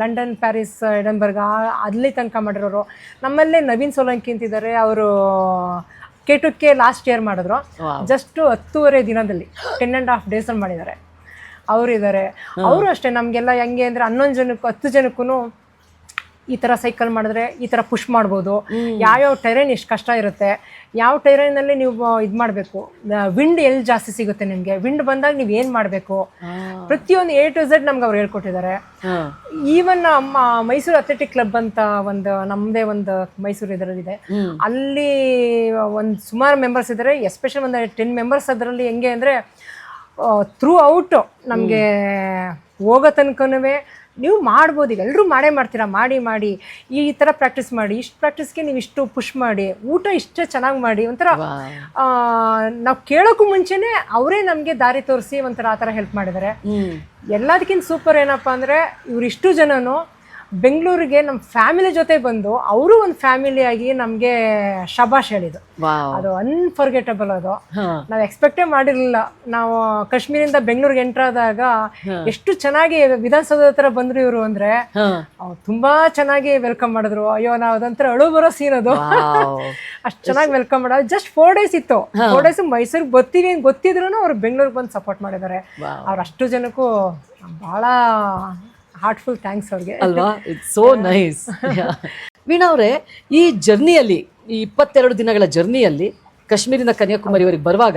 ಲಂಡನ್ ಪ್ಯಾರಿಸ್ ಎಡನ್ಬರ್ಗ್ ಅಲ್ಲಿ ತನಕ ಮಾಡಿರೋರು. ನಮ್ಮಲ್ಲೇ ನವೀನ್ ಸೋಲಂಕಿ ಅಂತಿದ್ದಾರೆ. ಅವರು K to K last year ಮಾಡಿದ್ರು. ಜಸ್ಟ್ ಹತ್ತೂವರೆ ದಿನದಲ್ಲಿ ಟೆನ್ ಆ್ಯಂಡ್ ಹಾಫ್ ಡೇಸಲ್ಲಿ ಮಾಡಿದ್ದಾರೆ. ಅವರಿದ್ದಾರೆ. ಅವರು ಅಷ್ಟೇ. ನಮಗೆಲ್ಲ ಹೆಂಗೆ ಅಂದರೆ ಹನ್ನೊಂದು ಜನಕ್ಕೂ ಹತ್ತು ಜನಕ್ಕೂ ಈ ಥರ ಸೈಕಲ್ ಮಾಡಿದ್ರೆ ಈ ಥರ ಪುಷ್ ಮಾಡ್ಬೋದು. ಯಾವ್ಯಾವ ಟೈರೈನ್ ಎಷ್ಟು ಕಷ್ಟ ಇರುತ್ತೆ ಯಾವ ಟೈರೈನಲ್ಲಿ ನೀವು ಇದು ಮಾಡಬೇಕು. ವಿಂಡ್ ಎಲ್ಲಿ ಜಾಸ್ತಿ ಸಿಗುತ್ತೆ ನಿಮಗೆ? ವಿಂಡ್ ಬಂದಾಗ ನೀವು ಏನು ಮಾಡಬೇಕು? ಪ್ರತಿಯೊಂದು ಎ ಟು ಝೆಡ್ ನಮ್ಗೆ ಅವ್ರು ಹೇಳ್ಕೊಟ್ಟಿದ್ದಾರೆ. ಈವನ್ ನಮ್ಮ ಮೈಸೂರು ಅಥ್ಲೆಟಿಕ್ ಕ್ಲಬ್ ಅಂತ ಒಂದು ನಮ್ಮದೇ ಒಂದು ಮೈಸೂರು ಇದರಲ್ಲಿದೆ. ಅಲ್ಲಿ ಒಂದು ಸುಮಾರು ಮೆಂಬರ್ಸ್ ಇದ್ದಾರೆ ಎಸ್ಪೆಷಲ್ ಒಂದು ಟೆನ್ ಮೆಂಬರ್ಸ್ ಅದರಲ್ಲಿ ಹೆಂಗೆ ಅಂದರೆ ಥ್ರೂ ಔಟ್ ನಮಗೆ ಹೋಗೋ ತನಕನೂ ನೀವು ಮಾಡ್ಬೋದು ಈಗ. ಎಲ್ಲರೂ ಮಾಡೇ ಮಾಡ್ತೀರಾ? ಮಾಡಿ ಮಾಡಿ. ಈ ಥರ ಪ್ರಾಕ್ಟೀಸ್ ಮಾಡಿ. ಇಷ್ಟು ಪ್ರಾಕ್ಟೀಸ್ಗೆ ನೀವು ಇಷ್ಟು ಪುಷ್ ಮಾಡಿ. ಊಟ ಇಷ್ಟೇ ಚೆನ್ನಾಗಿ ಮಾಡಿ. ಒಂಥರ ನಾವು ಕೇಳೋಕ್ಕೂ ಮುಂಚೆನೇ ಅವರೇ ನಮಗೆ ದಾರಿ ತೋರಿಸಿ ಒಂಥರ ಆ ಥರ ಹೆಲ್ಪ್ ಮಾಡಿದ್ದಾರೆ. ಎಲ್ಲದಕ್ಕಿಂತ ಸೂಪರ್ ಏನಪ್ಪ ಅಂದರೆ ಇವರಿಷ್ಟು ಜನನು ಬೆಂಗಳೂರಿಗೆ ನಮ್ಮ ಫ್ಯಾಮಿಲಿ ಜೊತೆ ಬಂದು ಅವರು ಒಂದು ಫ್ಯಾಮಿಲಿಯಾಗಿ ನಮಗೆ ಶಬಾಷ್ ಹೇಳಿದ್ರು. ಅದು ಅನ್ಫರ್ಗೆಟಬಲ್ ಅದು. ನಾವು ಎಕ್ಸ್ಪೆಕ್ಟೇ ಮಾಡಿರಲಿಲ್ಲ. ನಾವು ಕಾಶ್ಮೀರಿಂದ ಬೆಂಗಳೂರಿಗೆ ಎಂಟರ್ ಆದಾಗ ಎಷ್ಟು ಚೆನ್ನಾಗಿ ವಿಧಾನಸೌಧ ಹತ್ರ ಬಂದ್ರು ಇವರು ಅಂದ್ರೆ ತುಂಬಾ ಚೆನ್ನಾಗಿ ವೆಲ್ಕಮ್ ಮಾಡಿದ್ರು. ಅಯ್ಯೋ ನಾವು ಅದಂತರ ಅಳು ಬರೋ ಸೀನ್ ಅದು. ಅಷ್ಟು ಚೆನ್ನಾಗಿ ವೆಲ್ಕಮ್ ಮಾಡೋದು ಜಸ್ಟ್ ಫೋರ್ ಡೇಸ್ ಇತ್ತು. ಫೋರ್ ಡೇಸ್ ಮೈಸೂರಿಗೆ ಬರ್ತೀವಿ ಅಂತ ಗೊತ್ತಿದ್ರು ಅವ್ರು ಬೆಂಗಳೂರಿಗೆ ಬಂದು ಸಪೋರ್ಟ್ ಮಾಡಿದ್ದಾರೆ. ಅವ್ರು ಅಷ್ಟು ಜನಕ್ಕೂ ಬಹಳ ಹಾರ್ಟ್ಫುಲ್ ಥ್ಯಾಂಕ್ಸ್ ಅವ್ರಿಗೆ. ಅಲ್ವಾ? ಇಟ್ಸ್ ಸೋ ನೈಸ್ ವೀಣಾ ಅವರೇ ಈ ಜರ್ನಿಯಲ್ಲಿ ಈ ಇಪ್ಪತ್ತೆರಡು ದಿನಗಳ ಜರ್ನಿಯಲ್ಲಿ ಕಾಶ್ಮೀರಿನ ಕನ್ಯಾಕುಮಾರಿವರೆಗೆ ಬರುವಾಗ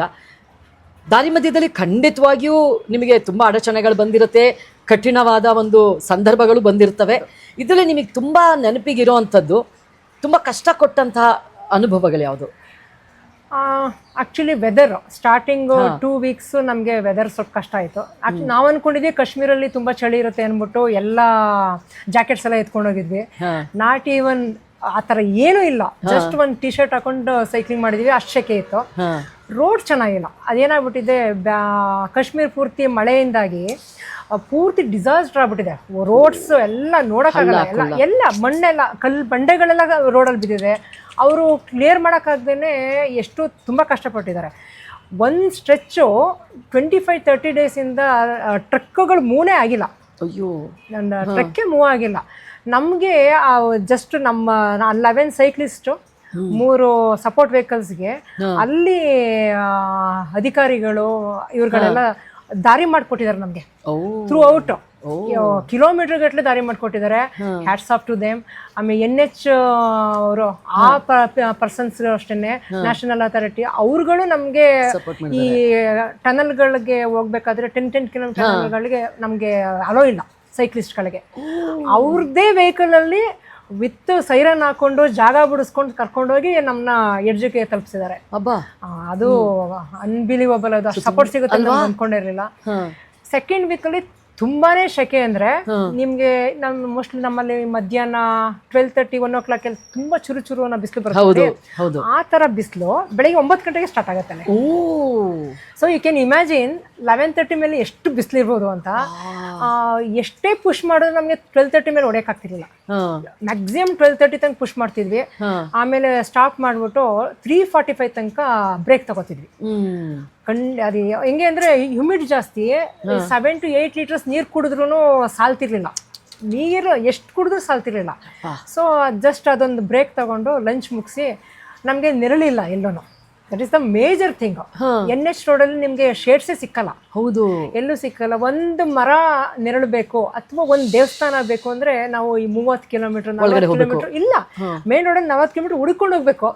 ದಾರಿ ಮಧ್ಯದಲ್ಲಿ ಖಂಡಿತವಾಗಿಯೂ ನಿಮಗೆ ತುಂಬ ಅಡಚಣೆಗಳು ಬಂದಿರುತ್ತೆ ಕಠಿಣವಾದ ಒಂದು ಸಂದರ್ಭಗಳು ಬಂದಿರ್ತವೆ. ಇದರಲ್ಲಿ ನಿಮಗೆ ತುಂಬ ನೆನಪಿಗಿರೋವಂಥದ್ದು ತುಂಬ ಕಷ್ಟ ಕೊಟ್ಟಂತಹ ಅನುಭವಗಳು ಯಾವುದು? Actually weather starting two weeks ನಮಗೆ ವೆದರ್ ಸ್ವಲ್ಪ ಕಷ್ಟ ಆಯಿತು. ನಾವು ಅನ್ಕೊಂಡಿದ್ವಿ ಕಾಶ್ಮೀರಲ್ಲಿ ತುಂಬ ಚಳಿ ಇರುತ್ತೆ ಅಂದ್ಬಿಟ್ಟು ಎಲ್ಲ ಜಾಕೆಟ್ಸ್ ಎಲ್ಲ ಎತ್ಕೊಂಡು ಹೋಗಿದ್ವಿ. ನಾಟ್ ಈವನ್ ಆ ಥರ ಏನೂ ಇಲ್ಲ. ಜಸ್ಟ್ ಒಂದು ಟಿ ಶರ್ಟ್ ಹಾಕೊಂಡು ಸೈಕ್ಲಿಂಗ್ ಮಾಡಿದ್ವಿ ಅಷ್ಟಕ್ಕೆ ಇತ್ತು. ರೋಡ್ ಚೆನ್ನಾಗಿಲ್ಲ. ಅದೇನಾಗ್ಬಿಟ್ಟಿದೆ ಬ್ಯಾ- ಕಾಶ್ಮೀರ್ ಪೂರ್ತಿ ಮಳೆಯಿಂದಾಗಿ ಪೂರ್ತಿ ಡಿಸಾಸ್ಟರ್ ಆಗ್ಬಿಟ್ಟಿದೆ. ರೋಡ್ಸ್ ಎಲ್ಲ ನೋಡೋಕ್ಕಾಗಲ್ಲ ಎಲ್ಲ ಎಲ್ಲ ಮಣ್ಣೆಲ್ಲ ಕಲ್ಲು ಬಂಡೆಗಳೆಲ್ಲ ರೋಡಲ್ಲಿ ಬಿದ್ದಿದೆ. ಅವರು ಕ್ಲಿಯರ್ ಮಾಡೋಕ್ಕಾಗ್ದೇ ಎಷ್ಟು ತುಂಬ ಕಷ್ಟಪಟ್ಟಿದ್ದಾರೆ. ಒಂದು ಸ್ಟ್ರೆಚ್ಚು ಟ್ವೆಂಟಿ ಫೈವ್ ತರ್ಟಿ ಡೇಸಿಂದ ಟ್ರಕ್ಗಳು ಮೂನೇ ಆಗಿಲ್ಲ. ಅಯ್ಯೋ. ನನ್ನ ಟ್ರಕ್ಕೆ ಮೂವ್ ಆಗಿಲ್ಲ. ನಮಗೆ ಜಸ್ಟ್ ನಮ್ಮ ಲೆವೆನ್ ಸೈಕ್ಲಿಸ್ಟು ಮೂರು ಸಪೋರ್ಟ್ ವೆಹಿಕಲ್ಸ್ಗೆ ಅಲ್ಲಿ ಅಧಿಕಾರಿಗಳು ಇವ್ರುಗಳೆಲ್ಲ ದಾರಿ ಮಾಡಿಕೊಟ್ಟಿದ್ದಾರೆ ನಮಗೆ. ಥ್ರೂ ಔಟ್ ಕಿಲೋಮೀಟರ್ ಗಟ್ಟಲೆ ದಾರಿ ಮಾಡಿಕೊಟ್ಟಿದ್ದಾರೆ. ಹ್ಯಾಟ್ಸ್ ಆಫ್ ಟು ದೇಮ್ ಆಮೇಲೆ ಎನ್ ಎಚ್ ಅವರು ಆ ಪರ್ಸನ್ಸ್ ಅಷ್ಟೇನೆ. ನ್ಯಾಷನಲ್ ಅಥಾರಿಟಿ ಅವ್ರುಗಳು ನಮಗೆ ಈ ಈ ಟನಲ್ಗಳಿಗೆ ಹೋಗ್ಬೇಕಾದ್ರೆ ಟೆನ್ ಟೆನ್ ಕಿಲೋಮೀಟರ್ ಟನಲ್ಗಳಿಗೆ ನಮಗೆ ಅಲೋ ಇಲ್ಲ ಸೈಕ್ಲಿಸ್ಟ್ಗಳಿಗೆ ಅವ್ರದ್ದೇ ವೆಹಿಕಲಲ್ಲಿ ವಿತ್ ಸೈರನ್ ಹಾಕೊಂಡು ಜಾಗ ಬಿಡಿಸ್ಕೊಂಡು ಕರ್ಕೊಂಡೋಗಿ ನಮ್ಮನ್ನ ಎಡ್ಜುಗೆ ತಲುಪಿಸಿದ್ದಾರೆ. ಅಬ್ಬಾ. ಅದು ಅನ್ಬಿಲಿವಬಲ್ ಅದು. ಸಪೋರ್ಟ್ ಸಿಗುತ್ತೆ ಅಂತ ಸೆಕೆಂಡ್ ವೀಕ್ ಅಲ್ಲಿ ತುಂಬಾನೇ ಶೆಕೆ ಅಂದ್ರೆ ನಿಮ್ಗೆ ನಮ್ ಮೋಸ್ಟ್ಲಿ ನಮ್ಮಲ್ಲಿ ಮಧ್ಯಾಹ್ನ twelve thirty one o'clock ಅಲ್ಲಿ ತುಂಬಾ ಚುರು ಚುರು ಅನ್ನೋ ಬಿಸಿಲು ಬರ್ತದೆ ಬರುತ್ತೆ ಆ ತರ ಬಿಸಿಲು ಬೆಳಿಗ್ಗೆ ಒಂಬತ್ತು ಗಂಟೆಗೆ ಸ್ಟಾರ್ಟ್ ಆಗುತ್ತೆ ಓ. So you can imagine eleven thirty ಮೇಲೆ ಎಷ್ಟು ಬಿಸಿಲು ಇರ್ಬೋದು ಅಂತ. ಎಷ್ಟೇ ಪುಷ್ ಮಾಡಿದ್ರು ನಮಗೆ ಟ್ವೆಲ್ ತರ್ಟಿ ಮೇಲೆ ಹೊಡೆಯೋಕ್ಕಾಗ್ತಿರ್ಲಿಲ್ಲ ಮ್ಯಾಕ್ಸಿಮಮ್ ಟ್ವೆಲ್ ತರ್ಟಿ ತನಕ ಪುಷ್ ಮಾಡ್ತಿದ್ವಿ. ಆಮೇಲೆ ಸ್ಟಾಪ್ ಮಾಡ್ಬಿಟ್ಟು ತ್ರೀ ಫಾರ್ಟಿ ಫೈವ್ ತನಕ ಬ್ರೇಕ್ ತಗೋತಿದ್ವಿ. ಕಣ್ ಅದು ಹೆಂಗೆ ಅಂದ್ರೆ ಹ್ಯೂಮಿಡ್ ಜಾಸ್ತಿ ಸೆವೆನ್ ಟು ಏಯ್ಟ್ ಲೀಟರ್ಸ್ ನೀರು ಕುಡಿದ್ರು ಸಾಲ್ತಿರ್ಲಿಲ್ಲ. ನೀರು ಎಷ್ಟು ಕುಡಿದ್ರು ಸಾಲ್ತಿರ್ಲಿಲ್ಲ. ಸೊ ಜಸ್ಟ್ ಅದೊಂದು ಬ್ರೇಕ್ ತಗೊಂಡು ಲಂಚ್ ಮುಗಿಸಿ ನಮಗೆ ನೆರಳಿಲ್ಲ ಎಲ್ಲೂ that is the major thing N H ರೋಡಲ್ಲಿ ನಿಮಗೆ ಶೇಡ್ಸೇ ಸಿಕ್ಕಲ್ಲ. ಹೌದು. ಎಲ್ಲೂ ಸಿಕ್ಕಲ್ಲ. ಒಂದು ಮರ ನೆರಳು ಬೇಕು ಅಥವಾ ಒಂದು ದೇವಸ್ಥಾನ ಬೇಕು ಅಂದ್ರೆ ನಾವು ಈ ಮೂವತ್ತು ಕಿಲೋಮೀಟರ್ ನಲವತ್ತು ಕಿಲೋಮೀಟರ್ ಇಲ್ಲ. ಮೇನ್ ರೋಡಲ್ಲಿ ನಲವತ್ತು ಕಿಲೋಮೀಟರ್ ಹುಡ್ಕೊಂಡು ಹೋಗ್ಬೇಕು.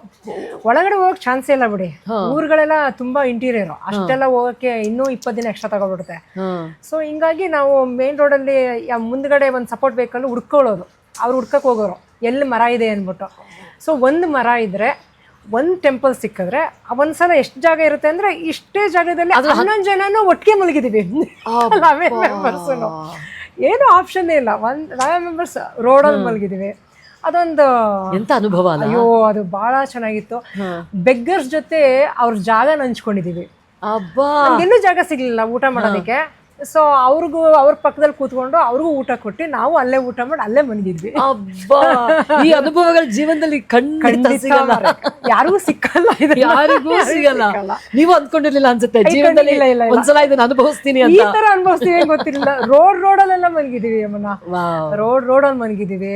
ಒಳಗಡೆ ಹೋಗಕ್ ಚಾನ್ಸೇ ಇಲ್ಲ ಬಿಡಿ. ಊರುಗಳೆಲ್ಲ ತುಂಬಾ ಇಂಟೀರಿಯರ್ ಅಷ್ಟೆಲ್ಲ ಹೋಗಕ್ಕೆ ಇನ್ನೂ ಇಪ್ಪತ್ತು ದಿನ ಎಕ್ಸ್ಟ್ರಾ ತಗೊಂಡ್ಬಿಡುತ್ತೆ ಸೊ ಹಿಂಗಾಗಿ ನಾವು ಮೇನ್ ರೋಡಲ್ಲಿ ಮುಂದ್ಗಡೆ ಒಂದು ಸಪೋರ್ಟ್ ಬೇಕಲ್ಲೂ ಹುಡ್ಕೊಳ್ಳೋದು. ಅವ್ರು ಹುಡ್ಕಕ್ಕೆ ಹೋಗೋರು. ಎಲ್ಲಿ ಮರ ಇದೆ ಅಂದ್ಬಿಟ್ಟು. ಸೊ ಒಂದು ಮರ ಇದ್ರೆ ಒಂದು ಟೆಂಪಲ್ ಸಿಕ್ಕಿದ್ರೆ ಒಂದ್ಸಲ ಎಷ್ಟು ಜಾಗ ಇರುತ್ತೆ ಅಂದ್ರೆ ಇಷ್ಟೇ ಜಾಗದಲ್ಲಿ ಹನ್ನೊಂದು ಜನನು ಒಟ್ಟಿಗೆ ಮಲಗಿದೀವಿ. ಲೆವೆನ್ ಮೆಂಬರ್ಸು ಏನು ಆಪ್ಷನ್ ಇಲ್ಲ. ಒಂದು ಲಾವೆ ಮೆಂಬರ್ಸ್ ರೋಡಲ್ಲಿ ಮಲಗಿದೀವಿ. ಅದೊಂದು ಎಂತ ಅನುಭವ ಅಯ್ಯೋ ಅದು ಬಹಳ ಚೆನ್ನಾಗಿತ್ತು. ಬೆಗ್ಗರ್ಸ್ ಜೊತೆ ಅವ್ರ ಜಾಗ ಹಂಚ್ಕೊಂಡಿದೀವಿ. ಇನ್ನೂ ಜಾಗ ಸಿಗ್ಲಿಲ್ಲ ಊಟ ಮಾಡೋದಕ್ಕೆ. ಸೊ ಅವ್ರಿಗೂ ಅವ್ರ ಪಕ್ಕದಲ್ಲಿ ಕೂತ್ಕೊಂಡು ಅವ್ರಿಗೂ ಊಟ ಕೊಟ್ಟು ನಾವು ಅಲ್ಲೇ ಊಟ ಮಾಡಿ ಅಲ್ಲೇ ಮನಗಿದ್ವಿ ಈ ಅನುಭವಗಳ ಜೀವನದಲ್ಲಿ ಖಂಡಿತ ಸಿಗಲ್ಲ. ಯಾರಿಗೂ ಸಿಕ್ಕಲ್ಲ ಇದು ಯಾರಿಗೂ ಸಿಗಲ್ಲ. ನೀವು ಅಂದ್ಕೊಂಡಿರ್ಲಿಲ್ಲ ಅನ್ಸುತ್ತೆ. ಜೀವನದಲ್ಲಿ ಇಲ್ಲ, ಇಲ್ಲ, ಇಲ್ಲ. ಒಂದ್ಸಲ ಇದನ್ನ ಅನುಭವಿಸ್ತೀನಿ ಈ ತರ ಅನುಭವಿಸ್ತೀವಿ ಏನ್ ಗೊತ್ತಿರಲಿಲ್ಲ ರೋಡ್ ರೋಡಲ್ಲೆಲ್ಲ ಮಲಗಿದೀವಿ ಅಮ್ಮನ ರೋಡ್ ರೋಡ್ ರೋಡಲ್ಲಿ ಮಲಗಿದೀವಿ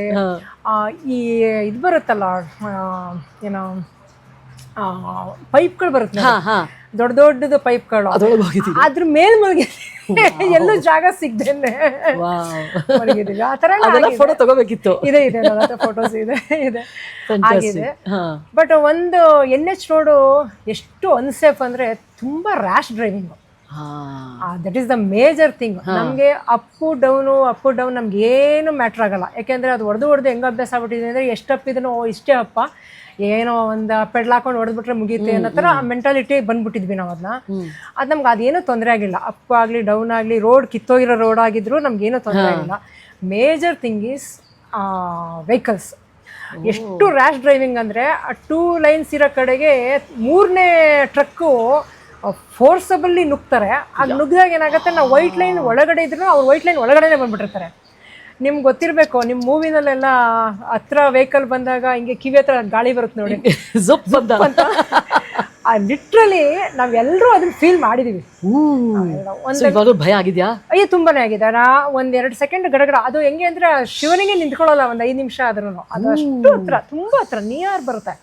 ಈ ಇದು ಬರುತ್ತಲ್ಲ ಆ, ಏನೋ ಪೈಪ್ಗಳು ಬರುತ್ತೆ ದೊಡ್ಡ ದೊಡ್ಡದು ಪೈಪ್ಗಳು. ಅದ್ರ ಮೇಲ್ ಮಲಗಿದ್ವಿ <laughs> ಎಲ್ಲೂ ಜಾಗ ಸಿಗ್ದೇನೆ. ವಾವ್ ಮಲಗಿದೀವಿ ಆ ತರ ಅದೆಲ್ಲ ಫೋಟೋ ತಗೋಬೇಕಿತ್ತು. ಇದೆ ಇದೆ ಫೋಟೋಸ್ ಇದೆ ಇದೆ. ಆಗಿದೆ. ಬಟ್ ಒಂದು ಎನ್ ಎಚ್ ರೋಡು ಎಷ್ಟು ಅನ್ಸೇಫ್ ಅಂದ್ರೆ ತುಂಬಾ rash driving that is the major thing ನಮಗೆ ಅಪ್ಪು ಡೌನು ಅಪ್ಪು ಡೌನ್ ನಮ್ಗೆ ಏನು ಮ್ಯಾಟ್ರ್ ಆಗಲ್ಲ. ಯಾಕೆಂದ್ರೆ ಅದು ಹೊಡೆದು ಹೊಡೆದು ಹೆಂಗ್ ಅಭ್ಯಾಸ ಆಗ್ಬಿಟ್ಟಿದೆ ಅಂದ್ರೆ ಎಷ್ಟು ಇದನ್ನೋ ಇಷ್ಟೇ ಅಪ್ಪ ಏನೋ ಒಂದು ಪೆಡ್ಲ್ ಹಾಕೊಂಡು ಹೊಡೆದ್ಬಿಟ್ರೆ ಮುಗಿಯುತ್ತೆ ಅನ್ನೋ ಥರ ಮೆಂಟಾಲಿಟಿ ಬಂದ್ಬಿಟ್ಟಿದ್ವಿ ನಾವು ಅದನ್ನ ಅದು ನಮ್ಗೆ ಅದೇನೂ ತೊಂದರೆ ಆಗಿಲ್ಲ. ಅಪ್ ಆಗಲಿ ಡೌನ್ ಆಗಲಿ ರೋಡ್ ಕಿತ್ತೋಗಿರೋ ರೋಡ್ ಆಗಿದ್ರು ನಮ್ಗೇನೂ ತೊಂದರೆ ಆಗಿಲ್ಲ. ಮೇಜರ್ ಥಿಂಗ್ ಈಸ್ ವೆಹಿಕಲ್ಸ್ ಎಷ್ಟು ರ್ಯಾಶ್ ಡ್ರೈವಿಂಗ್ ಅಂದರೆ ಟೂ ಲೈನ್ಸ್ ಇರೋ ಕಡೆಗೆ ಮೂರನೇ ಟ್ರಕ್ಕು ಫೋರ್ಸಬಲ್ಲಿ ನುಗ್ತಾರೆ. ಆಗ ನುಗ್ಗಿದಾಗ ಏನಾಗುತ್ತೆ ನಾವು ವೈಟ್ ಲೈನ್ ಒಳಗಡೆ ಇದ್ರು ಅವ್ರು ವೈಟ್ ಲೈನ್ ಒಳಗಡೆನೆ ಬಂದ್ಬಿಟ್ಟಿರ್ತಾರೆ. ನಿಮ್ಗೆ ಗೊತ್ತಿರಬೇಕು ನಿಮ್ಮ ಮೂವಿನಲ್ಲೆಲ್ಲ ಹತ್ರ ವೆಹಿಕಲ್ ಬಂದಾಗ ಹಿಂಗೆ ಕಿವಿ ಹತ್ರ ಗಾಳಿ ಬರುತ್ತೆ ನೋಡಿ. ಜುಪ್ ಅಂತ. ಲಿಟ್ರಲಿ ನಾವೆಲ್ಲರೂ ಅದನ್ನ ಫೀಲ್ ಮಾಡಿದೀವಿ. ಒಂದು ಭಯ ಆಗಿದ್ಯಾ? ಅಯ್ಯೋ ತುಂಬಾನೇ ಆಗಿದೆ. ನಾ ಒಂದೆರಡು ಎರಡು ಸೆಕೆಂಡ್ ಗಡಗಡ. ಅದು ಹೆಂಗೆ ಅಂದ್ರೆ ಶಿವನಿಗೆ ನಿಂತ್ಕೊಳ್ಳಲ್ಲ ಒಂದು ಐದು ನಿಮಿಷ ಆದ್ರೂ ಅದು ಅಷ್ಟು ಹತ್ರ ತುಂಬಾ ಹತ್ರ ನಿಯರ್ ಬರುತ್ತೆ.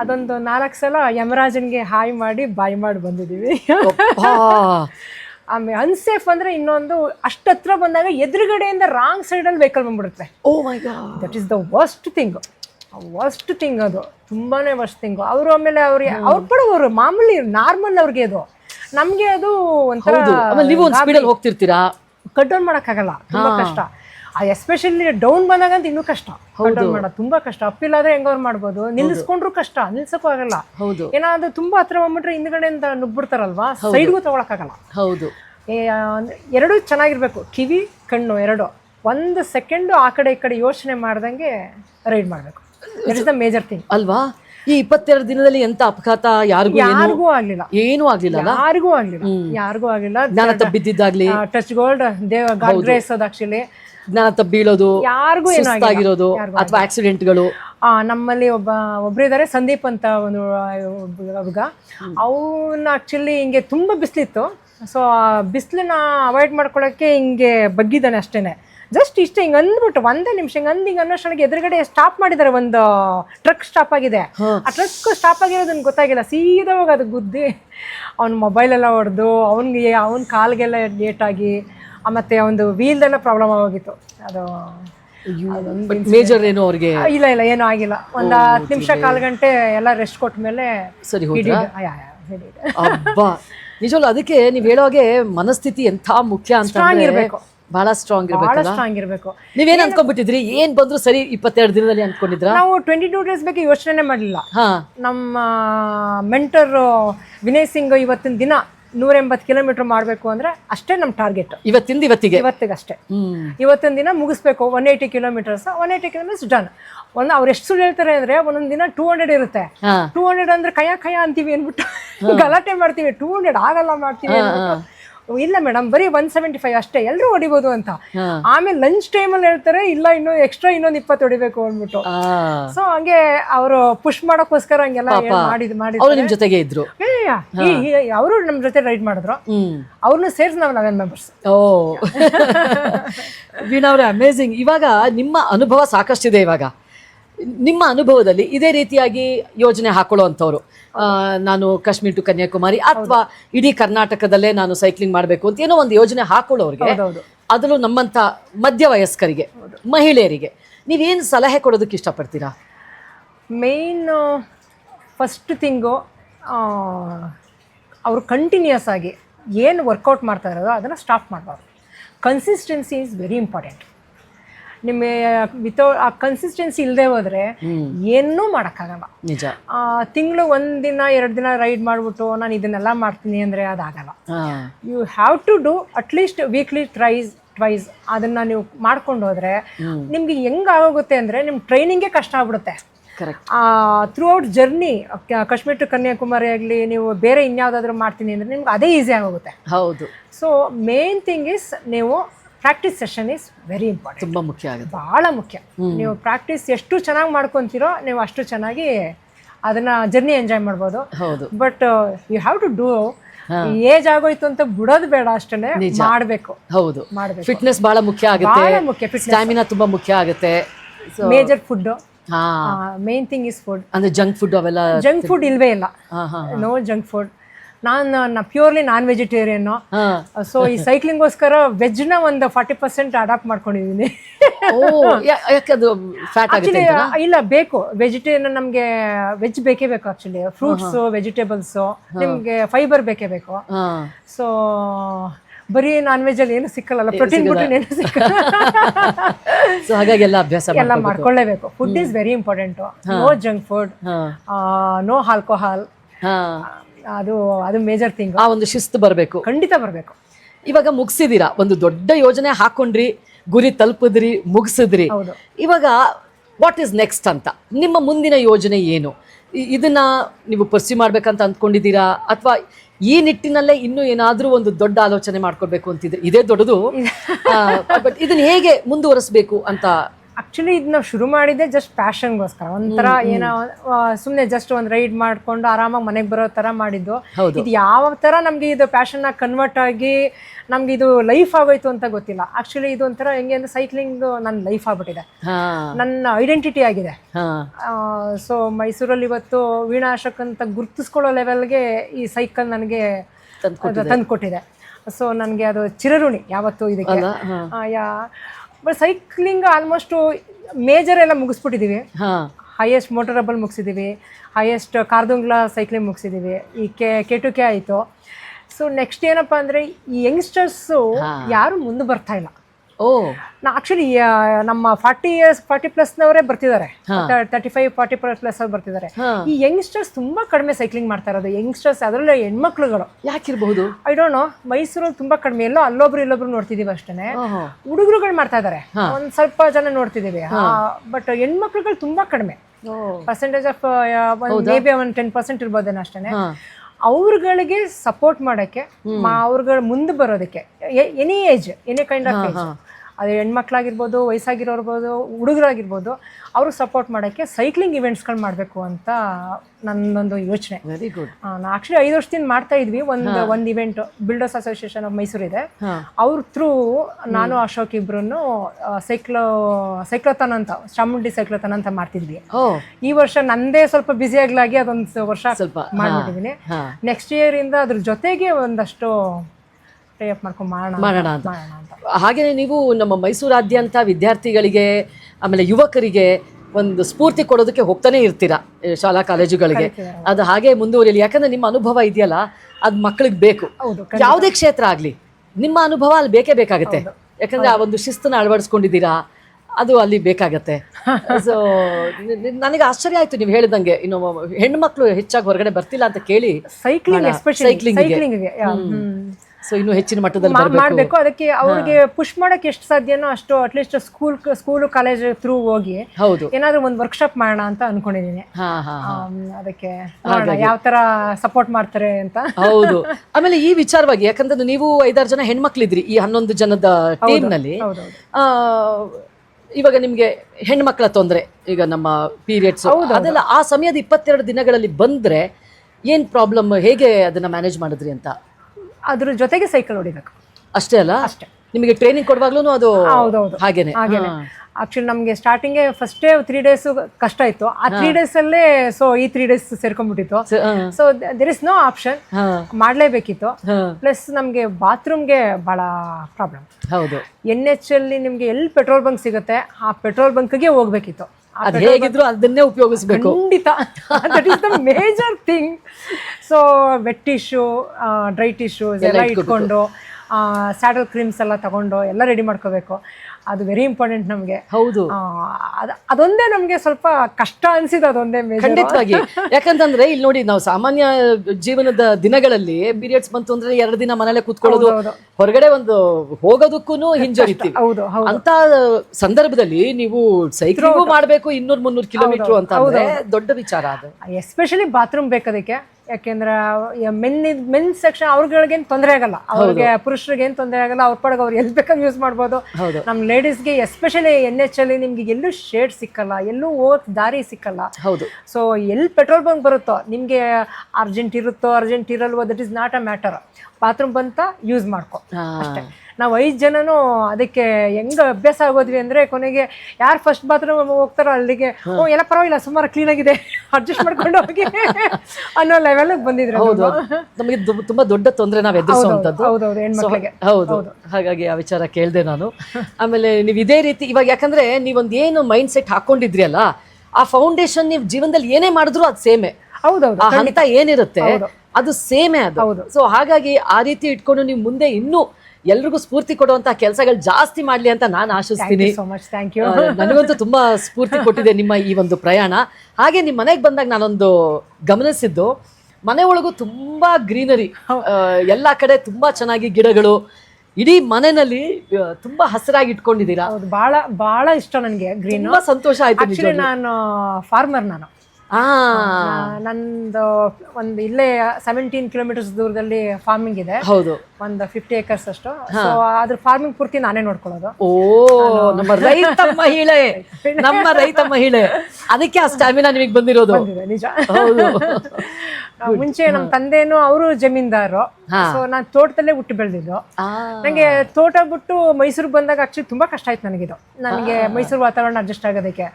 ಅದೊಂದು ನಾಲ್ಕು ಸಲ ಯಮರಾಜನ್ಗೆ ಹಾಯ್ ಮಾಡಿ ಬಾಯ್ ಮಾಡಿ ಬಂದಿದೀವಿ. ಅಪ್ಪಾ. ಆಮೇಲೆ ಅನ್ಸೇಫ್ ಅಂದ್ರೆ ಇನ್ನೊಂದು ಅಷ್ಟತ್ರ ಬಂದಾಗ ಎದುರುಗಡೆಯಿಂದ ರಾಂಗ್ ಸೈಡಲ್ಲಿ ವೆಹಿಕಲ್ ಬಂದ್ಬಿಡುತ್ತೆ. ಓ my god that is the worst thing worst thing ಅದು. ತುಂಬಾನೇ ವರ್ಸ್ಟ್ ಥಿಂಗ್ ಅವರು ಆಮೇಲೆ ಅವ್ರಿಗೆ ಅವ್ರ ಪಡೋರು ಮಾಮೂಲಿ ನಾರ್ಮಲ್ ಅವ್ರಿಗೆ ಅದು. ನಮ್ಗೆ ಅದು ಒಂಥರ ನೀವು ಸ್ಪೀಡಲ್ಲಿ ಹೋಗ್ತಿರ್ತೀರಾ? ಕಂಟ್ರೋಲ್ ಮಾಡೋಕ್ಕಾಗಲ್ಲ. ತುಂಬಾ ಕಷ್ಟ. ಎಸ್ಪೆಷಲಿ ಡೌನ್ ಬಂದಾಗ ಅಂತ ಇನ್ನೂ ಕಷ್ಟ. ಮಾಡೋದು ತುಂಬಾ ಕಷ್ಟ. ಅಪ್ಪಿಲ್ಲಾದ್ರೆ ಹೆಂಗವ್ರು ಮಾಡ್ಬೋದು? ನಿಲ್ಲಿಸ್ಕೊಂಡ್ರು ಕಷ್ಟ ನಿಲ್ಸಕ್ಕೂ ಆಗಲ್ಲ. ಹೌದು. ಏನಾದ್ರು ತುಂಬಾ ಹತ್ರ ಬಂದ್ಬಿಟ್ರೆ ಹಿಂದ್ಗಡೆಯಿಂದ ನುಗ್ಬಿಡ್ತಾರಲ್ವಾ? ಸೈಡ್ಗೂ ತಗೊಳಕ್ಕಾಗಲ್ಲ. ಹೌದು. ಏ, ಆ, ಎರಡು ಚೆನ್ನಾಗಿರ್ಬೇಕು. ಕಿವಿ ಕಣ್ಣು ಎರಡು. ಒಂದು ಸೆಕೆಂಡು ಆ ಕಡೆ ಈ ಕಡೆ ಯೋಚನೆ ಮಾಡ್ದಂಗೆ ರೈಡ್ ಮಾಡಬೇಕು. ಇಸ್ ದ ಮೇಜರ್ ಥಿಂಗ್ ಅಲ್ವಾ? ಈ ಇಪ್ಪತ್ತೆರಡು ದಿನದಲ್ಲಿ ಎಂತ ಅಪಘಾತ ಯಾರಿಗೂ ಯಾರಿಗೂ ಆಗ್ಲಿಲ್ಲ. ಏನೂ ಆಗ್ಲಿಲ್ಲ ಯಾರಿಗೂ ಆಗ್ಲಿಲ್ಲ. ಯಾರಿಗೂ ಆಗ್ಲಿಲ್ಲ. ಜ್ಞಾನ ತಬ್ಬಿದ್ದಾಗ್ಲಿ ಟಚ್ ಗೋಲ್ಡ್ ದೇವ ಗಾಡ್ ಗ್ರೇಸ್ ಅದು ಆಕ್ಚುಲಿ ಜ್ಞಾನ ತಬ್ಬೀಳೋದು ಯಾರಿಗೂ ಏನಾಗಿರೋದು ಅಥವಾ ಆಕ್ಸಿಡೆಂಟ್ಗಳು ಆ, ನಮ್ಮಲ್ಲಿ ಒಬ್ಬ ಒಬ್ರು ಇದ್ದಾರೆ ಸಂದೀಪ್ ಅಂತ ಒಂದು ಹುಡುಗ. ಅವನ್ನ ಆಕ್ಚುಲಿ ಹಿಂಗೆ ತುಂಬ ಬಿಸಿಲಿತ್ತು. ಸೊ ಆ ಬಿಸಿಲನ್ನ ಅವಾಯ್ಡ್ ಮಾಡ್ಕೊಳ್ಳೋಕ್ಕೆ ಹಿಂಗೆ ಬಗ್ಗಿದ್ದಾನೆ ಅಷ್ಟೇ ಜಸ್ಟ್ ಇಷ್ಟೇ ಹಿಂಗೆ ಅಂದ್ಬಿಟ್ಟು ಒಂದೇ ನಿಮಿಷ ಹಿಂಗೆ ಅಂದ್ ಹಿಂಗೆ ಅನ್ನೋಷ್ಟೊಳಗೆ ಎದುರುಗಡೆ ಸ್ಟಾಪ್ ಮಾಡಿದ್ದಾರೆ ಒಂದು ಟ್ರಕ್ ಸ್ಟಾಪ್ ಆಗಿದೆ. ಆ ಟ್ರಕ್ ಸ್ಟಾಪ್ ಆಗಿರೋದನ್ನ ಗೊತ್ತಾಗಿಲ್ಲ ಸೀದಾ ಹೋಗಿ ಅದು ಗುದ್ದಿ ಅವ್ನ ಮೊಬೈಲೆಲ್ಲ ಹೊಡೆದು ಅವನಿಗೆ ಅವನ ಕಾಲ್ಗೆಲ್ಲ ಆಗಿ ಮತ್ತೆ ಒಂದು ವೀಲ್ದೆಲ್ಲ ಪ್ರಾಬ್ಲಮ್ ಆಗೋಗಿತ್ತು. ಅದು ಮೇಜರ್ ಏನು ಅವ್ರಿಗೆ. ಇಲ್ಲ ಇಲ್ಲ ಏನೂ ಆಗಿಲ್ಲ. ಒಂದು ಹತ್ತು ನಿಮಿಷ ಕಾಲು ಗಂಟೆ ಎಲ್ಲ ರೆಸ್ಟ್ ಕೊಟ್ಟ ಮೇಲೆ ಸರಿ ನಿಜವಲ್ಲ ಅದಕ್ಕೆ ನೀವ್ ಹೇಳೋಗೆ ಮನಸ್ಥಿತಿ ಎಂಥ ಮುಖ್ಯ ಅಂತ ಇರ್ಬೇಕು. ಬಹಳ ಸ್ಟ್ರಾಂಗ್ ಇರಬೇಕು ಬಹಳ ಸ್ಟ್ರಾಂಗ್ ಇರಬೇಕು. ನೀವೇನ್ ಅನ್ಕೊಂಡ್ಬಿಟ್ಟಿದ್ರಿ? ಏನ್ ಬಂದ್ರು ಸರಿ ಇಪ್ಪತ್ತೆರಡು ದಿನದಲ್ಲಿ ಅನ್ಕೊಂಡಿದ್ರ ನಾವು ಟ್ವೆಂಟಿ ಟೂ ಡೇಸ್ ಬಗ್ಗೆ ಯೋಚನೆ ಮಾಡಲಿಲ್ಲ ನಮ್ಮ ಮೆಂಟರ್ ವಿನಯ್ ಸಿಂಗ್ ಇವತ್ತಿನ ದಿನ ನೂರ ಎಂಬತ್ತು ಕಿಲೋಮೀಟರ್ ಮಾಡಬೇಕು ಅಂದ್ರೆ ಅಷ್ಟೇ ನಮ್ಮ ಟಾರ್ಗೆಟ್ ಇವತ್ತಿಂದ ಇವತ್ತಿಗೆ? ಇವತ್ತಿಗೆ ಅಷ್ಟೇ ಇವತ್ತಿನ ದಿನ ಮುಗಿಸ್ಬೇಕು. One eighty kilometres one eighty kilometres done ಒಂದು ಅವ್ರು ಎಷ್ಟು ಸುಳ್ಳು ಹೇಳ್ತಾರೆ ಅಂದ್ರೆ ಒಂದೊಂದು ದಿನ ಟೂ ಹಂಡ್ರೆಡ್ ಇರುತ್ತೆ. ಟೂ ಹಂಡ್ರೆಡ್ ಅಂದ್ರೆ ಕಯ ಕಯ ಅಂತೀವಿ ಅನ್ಬಿಟ್ಟು ಗಲಾಟೆ ಮಾಡ್ತೀವಿ. ಟೂ ಹಂಡ್ರೆಡ್ ಆಗಲ್ಲ ಮಾಡ್ತೀವಿ ಇಲ್ಲ ಮೇಡಮ್ ಬರೀ ಒನ್ ಸೆವೆಂಟಿ ಫೈವ್ ಅಷ್ಟೇ ಎಲ್ಲರೂ ಹೊಡಿಬೋದು ಅಂತ. ಆಮೇಲೆ ಲಂಚ್ ಟೈಮಲ್ಲಿ ಹೇಳ್ತಾರೆ ಇಲ್ಲ ಇನ್ನೂ ಎಕ್ಸ್ಟ್ರಾ ಇನ್ನೊಂದು ಇಪ್ಪತ್ತು ಹೊಡಿಬೇಕು ಅಂದ್ಬಿಟ್ಟು. ಸೊ ಹಂಗೆ ಅವರು ಪುಷ್ ಮಾಡೋಕ್ಕೋಸ್ಕರ ಹಂಗೆಲ್ಲ ಮಾಡಿದ್ ಮಾಡಿದ್ರು ಅವ್ರು ನಿಮ್ ಜೊತೆಗೆ ಇದ್ರು. ಅವರು ನಮ್ಮ ಜೊತೆ ರೈಡ್ ಮಾಡಿದ್ರು. ಅವ್ರನ್ನ ಅವ್ರನ್ನೂ ಸೇರಿಸಿ ನಾವು ಲೆವೆನ್ ಮೆಂಬರ್ಸ್ ಓ. <laughs> ವೀಣಾ ಅವರೇ ಅಮೇಝಿಂಗ್ ಇವಾಗ ನಿಮ್ಮ ಅನುಭವ ಸಾಕಷ್ಟಿದೆ ಇವಾಗ. ನಿಮ್ಮ ಅನುಭವದಲ್ಲಿ ಇದೇ ರೀತಿಯಾಗಿ ಯೋಜನೆ ಹಾಕೊಳ್ಳುವಂಥವ್ರು. ನಾನು ಕಾಶ್ಮೀರ್ ಟು ಕನ್ಯಾಕುಮಾರಿ ಅಥವಾ ಇಡೀ ಕರ್ನಾಟಕದಲ್ಲೇ ನಾನು ಸೈಕ್ಲಿಂಗ್ ಮಾಡಬೇಕು ಅಂತ ಏನೋ ಒಂದು ಯೋಜನೆ ಹಾಕೊಳ್ಳೋರಿಗೆ ಅದರಲ್ಲೂ ನಮ್ಮಂಥ ಮಧ್ಯವಯಸ್ಕರಿಗೆ ಮಹಿಳೆಯರಿಗೆ ನೀವೇನು ಸಲಹೆ ಕೊಡೋದಕ್ಕೆ ಇಷ್ಟಪಡ್ತೀರಾ? ಮೇಯ್ನ್ ಫಸ್ಟ್ ಥಿಂಗು ಅವರು ಕಂಟಿನ್ಯೂಸ್ ಆಗಿ ಏನು ವರ್ಕೌಟ್ ಮಾಡ್ತಾ ಇರೋದು ಅದನ್ನು ಸ್ಟಾಪ್ ಮಾಡಬಾರ್ದು. ಕನ್ಸಿಸ್ಟೆನ್ಸಿ ಈಸ್ ವೆರಿ ಇಂಪಾರ್ಟೆಂಟ್ ನಿಮ್ಮ ವಿತೌ ಆ ಕನ್ಸಿಸ್ಟೆನ್ಸಿ ಇಲ್ಲದೆ ಹೋದರೆ ಏನೂ ಮಾಡೋಕ್ಕಾಗಲ್ಲ. ನಿಜ. ತಿಂಗಳು ಒಂದಿನ ದಿನ ಎರಡು ದಿನ ರೈಡ್ ಮಾಡಿಬಿಟ್ಟು ನಾನು ಇದನ್ನೆಲ್ಲ ಮಾಡ್ತೀನಿ ಅಂದರೆ ಅದಾಗಲ್ಲ. You have to do at least weekly thrice twice ಅದನ್ನು ನೀವು ಮಾಡ್ಕೊಂಡು ಹೋದರೆ ನಿಮ್ಗೆ ಹೆಂಗೆ ಆಗೋಗುತ್ತೆ ಅಂದರೆ ನಿಮ್ಮ ಟ್ರೈನಿಂಗೇ ಕಷ್ಟ ಆಗ್ಬಿಡುತ್ತೆ. Throughout journey Kashmir to Kanyakumari ಆಗಲಿ ನೀವು ಬೇರೆ ಇನ್ಯಾವುದಾದ್ರೂ ಮಾಡ್ತೀನಿ ಅಂದರೆ ನಿಮ್ಗೆ ಅದೇ ಈಸಿ ಆಗೋಗುತ್ತೆ. ಹೌದು. ಸೊ ಮೇನ್ ಥಿಂಗ್ ಇಸ್ ನೀವು practice session is very important ತುಂಬಾ ಮುಖ್ಯ ಆಗುತ್ತೆ. ಭಾಳ ಮುಖ್ಯ. ನೀವು ಪ್ರಾಕ್ಟೀಸ್ ಎಷ್ಟು ಚೆನ್ನಾಗಿ ಮಾಡ್ಕೊತೀರೋ ನೀವು ಅಷ್ಟು ಚೆನ್ನಾಗಿ ಅದನ್ನ ಜರ್ನಿ ಎಂಜಾಯ್ ಮಾಡ್ಬೋದು. ಹೌದು. But you have to do age ಆಗೋಯ್ತು ಅಂತ ಬಿಡೋದು ಬೇಡ ಅಷ್ಟೇ ಮಾಡಬೇಕು. ಹೌದು. ಮಾಡಬೇಕು. ಫಿಟ್ನೆಸ್ ಬಹಳ ಮುಖ್ಯ ಆಗುತ್ತೆ. ಬಹಳ ಮುಖ್ಯ ಸ್ಟ್ಯಾಮಿನಾ ತುಂಬಾ ಮುಖ್ಯ ಆಗುತ್ತೆ. So major food main thing is food ಅಂದ್ರೆ ಜಂಕ್ ಫುಡ್ ಅವೆಲ್ಲ ಜಂಕ್ ಫುಡ್ ಇಲ್ವೇ ಇಲ್ಲ. ಹಾ ಹಾ ನೋ ಜಂಕ್ ಫುಡ್ ನಾನು ನಾ ಪ್ಯೂರ್ಲಿ ನಾನ್ ವೆಜಿಟೇರಿಯನ್ನು ಸೊ ಈ ಸೈಕ್ಲಿಂಗ್ಗೋಸ್ಕರ ವೆಜ್ನ ಒಂದು ಫಾರ್ಟಿ ಪರ್ಸೆಂಟ್ ಅಡಾಪ್ಟ್ ಮಾಡ್ಕೊಂಡಿದ್ದೀನಿ ಆಕ್ಚುಲಿ ಇಲ್ಲ ಬೇಕು. ವೆಜಿಟೇರಿಯನ್ ನಮಗೆ ವೆಜ್ ಬೇಕೇ ಬೇಕು ಆಕ್ಚುಲಿ ಫ್ರೂಟ್ಸ್ ವೆಜಿಟೇಬಲ್ಸ್ ನಿಮಗೆ ಫೈಬರ್ ಬೇಕೇ ಬೇಕು. ಸೊ ಬರೀ ನಾನ್ ವೆಜ್ ಅಲ್ಲಿ ಏನು ಸಿಕ್ಕಲ್ಲ ಪ್ರೋಟೀನ್ ಪ್ರೋಟೀನ್ ಏನು ಸಿಕ್ಕಲ್ಲ. <laughs> ಸೊ ಹಾಗಾಗಿ ಎಲ್ಲ ಅಭ್ಯಾಸ <laughs> ಎಲ್ಲ ಮಾಡ್ಕೊಳ್ಳೇಬೇಕು food is very important no junk food no alcohol ಅದು ಅದು ಮೇಜರ್ ಥಿಂಗ್ ಆ ಒಂದು ಶಿಸ್ತು ಬರಬೇಕು. ಖಂಡಿತ ಬರಬೇಕು. ಇವಾಗ ಮುಗಿಸಿದೀರಾ? ಒಂದು ದೊಡ್ಡ ಯೋಜನೆ ಹಾಕೊಂಡ್ರಿ ಗುರಿ ತಲುಪಿದ್ರಿ ಮುಗಿಸಿದ್ರಿ. ಹೌದು. ಇವಾಗ ವಾಟ್ ಈಸ್ ನೆಕ್ಸ್ಟ್ ಅಂತ? ನಿಮ್ಮ ಮುಂದಿನ ಯೋಜನೆ ಏನು? ಇದನ್ನ ನೀವು ಪರ್ಸ್ಯೂ ಮಾಡ್ಬೇಕಂತ ಅಂದ್ಕೊಂಡಿದ್ದೀರಾ? ಅಥವಾ ಈ ನಿಟ್ಟಿನಲ್ಲೇ ಇನ್ನೂ ಏನಾದರೂ ಒಂದು ದೊಡ್ಡ ಆಲೋಚನೆ ಮಾಡ್ಕೊಳ್ಬೇಕು ಅಂತಿದ್ರೆ ಇದೇ ದೊಡ್ಡದು. <laughs> ಬಟ್ ಇದನ್ನ ಹೇಗೆ ಮುಂದುವರಿಸಬೇಕು ಅಂತ ಆಕ್ಚುಲಿ ಇದು ನಾವು ಶುರು ಮಾಡಿದ್ದೆ ಜಸ್ಟ್ ಪ್ಯಾಷನ್ಗೋಸ್ಕರ ಒಂಥರ ಏನೋ ಸುಮ್ಮನೆ ಜಸ್ಟ್ ಒಂದು ರೈಡ್ ಮಾಡ್ಕೊಂಡು ಆರಾಮಾಗಿ ಮನೆಗೆ ಬರೋ ಥರ ಮಾಡಿದ್ದು. ಇದು ಯಾವ ಥರ ನಮಗೆ ಇದು ಪ್ಯಾಷನ್ನ ಕನ್ವರ್ಟ್ ಆಗಿ ನಮ್ಗೆ ಇದು ಲೈಫ್ ಆಗೋಯ್ತು ಅಂತ ಗೊತ್ತಿಲ್ಲ. ಆಕ್ಚುಲಿ ಇದು ಒಂಥರ ಹೆಂಗೆ ಅಂದರೆ ಸೈಕ್ಲಿಂಗ್ ನನ್ನ ಲೈಫ್ ಆಗ್ಬಿಟ್ಟಿದೆ. ನನ್ನ ಐಡೆಂಟಿಟಿ ಆಗಿದೆ. ಸೊ ಮೈಸೂರಲ್ಲಿ ಇವತ್ತು ವೀಣಾ ಅಶೋಕ್ ಅಂತ ಗುರ್ತಿಸ್ಕೊಳ್ಳೋ ಲೆವೆಲ್ಗೆ ಈ ಸೈಕಲ್ ನನಗೆ ತಂದ್ಕೊಟ್ಟಿದೆ. ತಂದು ಕೊಟ್ಟಿದೆ ಸೊ ನನಗೆ ಅದು ಚಿರಋಣಿ ಯಾವತ್ತು ಇದಕ್ಕೆ. Yeah but cycling almost major ಎಲ್ಲ ಮುಗಿಸ್ಬಿಟ್ಟಿದ್ದೀವಿ ಹೈಯೆಸ್ಟ್ ಮೋಟರಬಲ್ ಮುಗಿಸಿದ್ದೀವಿ ಹೈಯೆಸ್ಟ್ ಕಾರ್ದುಂಗ್ಲ ಸೈಕ್ಲಿಂಗ್ ಮುಗಿಸಿದ್ದೀವಿ ಈ ಕೆ ಕೆ ಟು ಕೆ ಆಯಿತು. ಸೊ ನೆಕ್ಸ್ಟ್ ಏನಪ್ಪ ಅಂದರೆ ಈ ಯಂಗ್ಸ್ಟರ್ಸು ಯಾರು ಮುಂದೆ ಬರ್ತಾ ಇಲ್ಲ. ನಾ ಆಕ್ಚುಲಿ ನಮ್ಮ ಫಾರ್ಟಿ ಇಯರ್ಸ್ ಫಾರ್ಟಿ ಪ್ಲಸ್ ನವರೇ ಬರ್ತಿದ್ದಾರೆ. ತರ್ಟಿ ಫೈವ್ ಫಾರ್ಟಿ ಪ್ಲಸ್ ಅವ್ರು ಬರ್ತಿದ್ದಾರೆ. ಈ ಯಂಗ್ಸ್ಟರ್ಸ್ ತುಂಬಾ ಕಡಿಮೆ ಸೈಕ್ಲಿಂಗ್ ಮಾಡ್ತಾ ಇರೋದು. ಯಂಗ್ಸ್ಟರ್ಸ್ ಅದರಲ್ಲೂ ಹೆಣ್ಮಕ್ಳುಗಳು. ಯಾಕಿರಬಹುದು ಐ ಡೋಂಟ್ ನೋ ಮೈಸೂರಲ್ಲಿ ತುಂಬಾ ಕಡಿಮೆ. ಎಲ್ಲೋ ಅಲ್ಲೊಬ್ರು ಇಲ್ಲೊಬ್ರು ನೋಡ್ತಿದೀವಿ ಅಷ್ಟೇ ಹುಡುಗರುಗಳು ಮಾಡ್ತಾ ಇದ್ದಾರೆ. ಒಂದ್ ಸ್ವಲ್ಪ ಜನ ನೋಡ್ತಿದೀವಿ. ಬಟ್ ಹೆಣ್ಮಕ್ಳುಗಳು ತುಂಬಾ ಕಡಿಮೆ. ಪರ್ಸೆಂಟೇಜ್ ಆಫ್ ಮೇ ಬಿ ಒಂದು ಟೆನ್ ಪರ್ಸೆಂಟ್ ಇರ್ಬೋದೇನೋ ಅಷ್ಟೇ ಅವ್ರಗಳಿಗೆ ಅವ್ರುಗಳಿಗೆ ಸಪೋರ್ಟ್ ಮಾಡೋಕ್ಕೆ ಅವ್ರಗಳ ಮುಂದೆ ಬರೋದಕ್ಕೆ any age any kind of age ಅದು ಹೆಣ್ಮಕ್ಳಾಗಿರ್ಬೋದು ವಯಸ್ಸಾಗಿರೋರ್ಬೋದು ಹುಡುಗರಾಗಿರ್ಬೋದು ಅವ್ರಿಗೆ ಸಪೋರ್ಟ್ ಮಾಡೋಕ್ಕೆ ಸೈಕ್ಲಿಂಗ್ ಇವೆಂಟ್ಸ್ಗಳು ಮಾಡಬೇಕು ಅಂತ ನನ್ನೊಂದು ಯೋಚನೆ. ವೆರಿ ಗುಡ್ ಆಕ್ಚುಲಿ ಐದು ವರ್ಷದಿಂದ ಮಾಡ್ತಾ ಇದ್ವಿ. ಒಂದು ಒಂದು event builders association of Mysuru ಇದೆ. ಅವ್ರ ಥ್ರೂ ನಾನು ಅಶೋಕ್ ಇಬ್ರು ಸೈಕ್ಲೋ ಸೈಕ್ಲೋಥಾನ್ ಅಂತ ಚಾಮುಂಡಿ ಸೈಕ್ಲೋಥಾನ್ ಅಂತ ಮಾಡ್ತಿದ್ವಿ. ಈ ವರ್ಷ ನಂದೇ ಸ್ವಲ್ಪ ಬ್ಯುಸಿ ಆಗ್ಲಾಗಿ ಅದೊಂದು ವರ್ಷ ಸ್ವಲ್ಪ ಮಾಡ್ಬಿಟ್ಟಿದ್ದೀನಿ ನೆಕ್ಸ್ಟ್ ಇಯರ್ ಇಂದ ಅದ್ರ ಜೊತೆಗೆ ಒಂದಷ್ಟು ಮಾಡ್ಕೊಂಡು ಮಾಡೋಣ ಮಾಡೋಣ ಅಂತ. ಹಾಗೆಯೇ ನೀವು ನಮ್ಮ ಮೈಸೂರಾದ್ಯಂತ ವಿದ್ಯಾರ್ಥಿಗಳಿಗೆ ಆಮೇಲೆ ಯುವಕರಿಗೆ ಒಂದು ಸ್ಫೂರ್ತಿ ಕೊಡೋದಕ್ಕೆ ಹೋಗ್ತಾನೆ ಇರ್ತೀರಾ ಶಾಲಾ ಕಾಲೇಜುಗಳಿಗೆ? ಅದು ಹಾಗೆ ಮುಂದುವರಿಯಲಿ. ಯಾಕಂದ್ರೆ ನಿಮ್ಮ ಅನುಭವ ಇದೆಯಲ್ಲ ಅದು ಮಕ್ಕಳಿಗೆ ಬೇಕು. ಯಾವುದೇ ಕ್ಷೇತ್ರ ಆಗಲಿ ನಿಮ್ಮ ಅನುಭವ ಅಲ್ಲಿ ಬೇಕೇ ಬೇಕಾಗುತ್ತೆ. ಯಾಕಂದ್ರೆ ಆ ಒಂದು ಶಿಸ್ತನ್ನ ಅಳವಡಿಸ್ಕೊಂಡಿದ್ದೀರಾ ಅದು ಅಲ್ಲಿ ಬೇಕಾಗತ್ತೆ. <laughs> ಸೊ ನನಗೆ ಆಶ್ಚರ್ಯ ಆಯ್ತು ನೀವು ಹೇಳಿದಂಗೆ. ಇನ್ನು ಹೆಣ್ಮಕ್ಳು ಹೆಚ್ಚಾಗಿ ಹೊರಗಡೆ ಬರ್ತಿಲ್ಲ ಅಂತ ಕೇಳಿ ಸೈಕ್ಲಿಂಗ್ ಮಾಡ- ಸೊ ಇನ್ನು ಹೆಚ್ಚಿನ ಮಟ್ಟದಲ್ಲಿ ಮಾಡಬೇಕು. ಅದಕ್ಕೆ ಅವ್ರಿಗೆ ಪುಷ್ ಮಾಡೋಕೆ ಎಷ್ಟು ಸಾಧ್ಯನೋ ಅಷ್ಟು at least school school college through ಹೋಗಿ ಹೌದು. ಏನಾದ್ರು ಒಂದು ವರ್ಕ್ಶಾಪ್ ಮಾಡೋಣ ಅಂತ ಅನ್ಕೊಂಡಿದ್ದೀನಿ ಅದಕ್ಕೆ ಯಾವ ತರ ಸಪೋರ್ಟ್ ಮಾಡ್ತಾರೆ ಅಂತ. ಹೌದು. ಆಮೇಲೆ ಈ ವಿಚಾರವಾಗಿ ಯಾಕಂದ್ರೆ ನೀವು ಐದಾರು ಜನ ಹೆಣ್ಮಕ್ಳಿದ್ರಿ ಈ ಹನ್ನೊಂದು ಜನದ ಟೀಮ್ನಲ್ಲಿ ಇವಾಗ ನಿಮಗೆ ಹೆಣ್ಮಕ್ಳ ತೊಂದರೆ ಈಗ ನಮ್ಮ ಪೀರಿಯಡ್ಸ್ ಅದೆಲ್ಲ ಆ ಸಮಯದ ಇಪ್ಪತ್ತೆರಡು ದಿನಗಳಲ್ಲಿ ಬಂದ್ರೆ ಏನ್ ಪ್ರಾಬ್ಲಮ್ ಹೇಗೆ ಅದನ್ನ ಮ್ಯಾನೇಜ್ ಮಾಡಿದ್ರಿ ಅಂತ? ಅದ್ರ ಜೊತೆಗೆ ಸೈಕಲ್ ಹೊಡಿಬೇಕು. ಅಷ್ಟೇ ಅಲ್ಲ? ಅಷ್ಟೇ. ನಿಮಗೆ ಟ್ರೈನಿಂಗ್ ಕೊಡುವಾಗ್ಲೂ ಅದು ಹೌದೌದು. ಹಾಗೇನೆ. ಹಾಗೇನೆ. ಹಾ. ಆಕ್ಚುಲಿ ನಮಗೆ ಸ್ಟಾರ್ಟಿಂಗೇ ಫಸ್ಟೇ ತ್ರೀ ಡೇಸ್ ಕಷ್ಟ ಇತ್ತು. ಆ ತ್ರೀ ಡೇಸ್ ಅಲ್ಲೇ ಸೊ ಈ ತ್ರೀ ಡೇಸ್ ಸೇರ್ಕೊಂಡ್ಬಿಟ್ಟಿತ್ತು. ಸ- ದೇರ್ ಇಸ್ ನೋ ಆಪ್ಷನ್. ಮಾಡಲೇಬೇಕಿತ್ತು. ಪ್ಲಸ್ ನಮಗೆ ಬಾತ್ರೂಮ್ಗೆ ಭಾಳ ಪ್ರಾಬ್ಲಮ್ ಹೌದು. ಎನ್ ಎಚ್ ಅಲ್ಲಿ ನಿಮಗೆ ಎಲ್ಲಿ ಪೆಟ್ರೋಲ್ ಬಂಕ್ ಸಿಗುತ್ತೆ ಆ ಪೆಟ್ರೋಲ್ ಬಂಕ್ಗೆ ಹೋಗ್ಬೇಕಿತ್ತು. ಹೇಗಿದ್ರು ಅದನ್ನೇ ಉಪಯೋಗಿಸ್ಬೇಕು. ಖಂಡಿತ. That is the major thing so wet tissue dry tissues ಎಲ್ಲ ಇಟ್ಕೊಂಡು ಸ್ಯಾಡಲ್ ಕ್ರೀಮ್ಸ್ ಎಲ್ಲ ತಗೊಂಡು ಎಲ್ಲ ರೆಡಿ ಮಾಡ್ಕೋಬೇಕು. ಅದು ವೆರಿ ಇಂಪಾರ್ಟೆಂಟ್ ನಮಗೆ. ಹೌದು. ಅದೊಂದೇ ನಮಗೆ ಸ್ವಲ್ಪ ಕಷ್ಟ ಅನಿಸಿದ ಅದೊಂದೇ ಖಂಡಿತವಾಗಿ. <laughs> ಯಾಕಂತಂದ್ರೆ ಇಲ್ಲಿ ನೋಡಿ ನಾವು ಸಾಮಾನ್ಯ ಜೀವನದ ದಿನಗಳಲ್ಲಿ ಪೀರಿಯಡ್ಸ್ ಬಂತು ಅಂದ್ರೆ ಎರಡು ದಿನ ಮನೇಲೆ ಕೂತ್ಕೊಳ್ಳೋದು. ಹೊರಗಡೆ ಒಂದು ಹೋಗೋದಕ್ಕೂ ಹಿಂಜರಿತೀವಿ. ಅಂತ ಸಂದರ್ಭದಲ್ಲಿ ನೀವು ಸೈಕ್ಲಿಂಗ್ ಮಾಡಬೇಕು ಇನ್ನೂರ್ ಮುನ್ನೂರ್ ಕಿಲೋಮೀಟರ್ ಅಂತ ಅಂದ್ರೆ ದೊಡ್ಡ ವಿಚಾರ ಅದು. ಎಸ್ಪೆಷಲಿ ಬಾತ್ರೂಮ್ ಬೇಕದಕ್ಕೆ ಯಾಕೆಂದ್ರೆ ಮೆನ್ ಮೆನ್ ಸೆಕ್ಷನ್ ಅವ್ರಗಳಿಗೇನು ತೊಂದರೆ ಆಗಲ್ಲ. ಅವ್ರಿಗೆ ಪುರುಷರಿಗೆ ಏನು ತೊಂದರೆ ಆಗಲ್ಲ ಅವ್ರ ಪಡಗ ಅವ್ರು ಎಲ್ಲಿ ಬೇಕಾದ್ರೂ ಯೂಸ್ ಮಾಡ್ಬೋದು. ನಮ್ಮ ಲೇಡೀಸ್ಗೆ ಎಸ್ಪೆಷಲಿ ಎನ್ ಎಚ್ ಅಲ್ಲಿ ನಿಮ್ಗೆ ಎಲ್ಲೂ ಶೇಡ್ ಸಿಕ್ಕಲ್ಲ ಎಲ್ಲೂ ಓದ್ ದಾರಿ ಸಿಕ್ಕಲ್ಲ. ಹೌದು. ಸೊ ಎಲ್ಲಿ ಪೆಟ್ರೋಲ್ ಬಂಕ್ ಬರುತ್ತೋ ನಿಮಗೆ ಅರ್ಜೆಂಟ್ ಇರುತ್ತೋ urgent ಇರಲ್ವೋ that is not a matter bathroom ಬಂತ ಯೂಸ್ ಮಾಡ್ಕೊ. ಹಾ. ನಾವು ಐದು ಜನನು ಅದಕ್ಕೆ ಹೆಂಗ ಅಭ್ಯಾಸ ಆಗೋದ್ವಿ ಅಂದ್ರೆ ಕೊನೆಗೆ ಯಾರು ಫಸ್ಟ್ ಬಾತ್ರೂಮ್ ಹೋಗ್ತಾರೋ ಅಲ್ಲಿಗೆ ಓ ಎಲ್ಲ ಪರವಾಗಿಲ್ಲ ಸುಮಾರು ಕ್ಲೀನ್ ಆಗಿದೆ ಅಡ್ಜಸ್ಟ್ ಮಾಡ್ಕೊಂಡು ಹೋಗಿ. <laughs> ಅನ್ನೋ ಲೆವೆಲ್ ಬಂದಿದ್ರು ಹೌದು ನಮಗೆ ತುಂಬಾ ದೊಡ್ಡ ತೊಂದರೆ ನಾವು ಎದುರಿಸುವಂತದ್ದು ಹೌದು ಹೆಣ್ಮಕ್ಳಿಗೆ. ಹೌದು. ಹಾಗಾಗಿ ಆ ವಿಚಾರ ಕೇಳ್ದೆ ನಾನು. ಆಮೇಲೆ ನೀವು ಇದೇ ರೀತಿ ಇವಾಗ ಯಾಕಂದ್ರೆ ನೀವೊಂದು ಏನು ಮೈಂಡ್ ಸೆಟ್ ಹಾಕೊಂಡಿದ್ರಿ ಅಲ್ಲ ಆ ಫೌಂಡೇಶನ್ ನೀವು ಜೀವನದಲ್ಲಿ ಏನೇ ಮಾಡಿದ್ರು ಅದು ಸೇಮೆ ಹೌದೌದು ಏನಿರುತ್ತೆ? ಅದು ಸೇಮೆ ಅದು. ಸೊ ಹಾಗಾಗಿ ಆ ರೀತಿ ಇಟ್ಕೊಂಡು ನೀವು ಮುಂದೆ ಇನ್ನೂ ಎಲ್ರಿಗೂ ಸ್ಫೂರ್ತಿ ಕೊಡುವಂತ ಕೆಲಸಗಳು ಜಾಸ್ತಿ ಮಾಡ್ಲಿ ಅಂತ ನಾನು ಆಶಿಸ್ತೀನಿ. ಸೊ ಮಚ್ ಥ್ಯಾಂಕ್ ಯು ನನಗಂತೂ ತುಂಬಾ ಸ್ಫೂರ್ತಿ ಕೊಟ್ಟಿದೆ ನಿಮ್ಮ ಈ ಒಂದು ಪ್ರಯಾಣ. ಹಾಗೆ ನಿಮ್ಮ ಮನೆಗೆ ಬಂದಾಗ ನಾನೊಂದು ಗಮನಿಸಿದ್ದು ಮನೆ ಒಳಗೂ ತುಂಬಾ ಗ್ರೀನರಿ ಎಲ್ಲ ಕಡೆ ತುಂಬಾ ಚೆನ್ನಾಗಿ ಗಿಡಗಳು ಇಡೀ ಮನೆಯಲ್ಲಿ ತುಂಬಾ ಹಸಿರಾಗಿ ಇಟ್ಕೊಂಡಿದ್ದೀರಾ. ಹೌದು ಬಹಳ ಭಾಳ ಇಷ್ಟ ನನಗೆ ಗ್ರೀನ್. ತುಂಬಾ ಸಂತೋಷ ಆಯ್ತು ನಾನು ಫಾರ್ಮರ್ ನಾನು. ನಂದು ಒಂದು ಇಲ್ಲೇ ಸೆವೆಂಟೀನ್ ಕಿಲೋಮೀಟರ್ಸ್ ದೂರದಲ್ಲಿ ಫಾರ್ಮಿಂಗ್ ಇದೆ. ಹೌದು. ಒಂದು ಫಿಫ್ಟಿ ಏಕರ್ಸ್ ಅಷ್ಟು. ಸೊ ಅದ್ರ ಫಾರ್ಮಿಂಗ್ ಪೂರ್ತಿ ನಾನೇ ನೋಡ್ಕೊಳ್ಳೋದು. ಓ ನಮ್ಮ ರೈತ <laughs> ಮಹಿಳೆ. ನಮ್ಮ ರೈತ ಮಹಿಳೆ. ಅದಕ್ಕೆ ಆ ಸ್ಟಾಮಿನಾ ನಿಮಗೆ ಬಂದಿರೋದು. ನಿಜ. ಹೌದು. <laughs> ಮುಂಚೆ ನಮ್ಮ ತಂದೆನು ಅವರು ಜಮೀನ್ದಾರು. ಸೊ ನಾನು ತೋಟದಲ್ಲೇ ಹುಟ್ಟು ಬೆಳೆದಿದ್ದು. ನನಗೆ ತೋಟ ಬಿಟ್ಟು ಮೈಸೂರಿಗೆ ಬಂದಾಗ ಆಕ್ಚುಲಿ ತುಂಬಾ ಕಷ್ಟ ಆಯ್ತು ನನಗಿದು. ನನಗೆ ಮೈಸೂರು ವಾತಾವರಣ ಅಡ್ಜಸ್ಟ್ ಆಗೋದಕ್ಕೆ.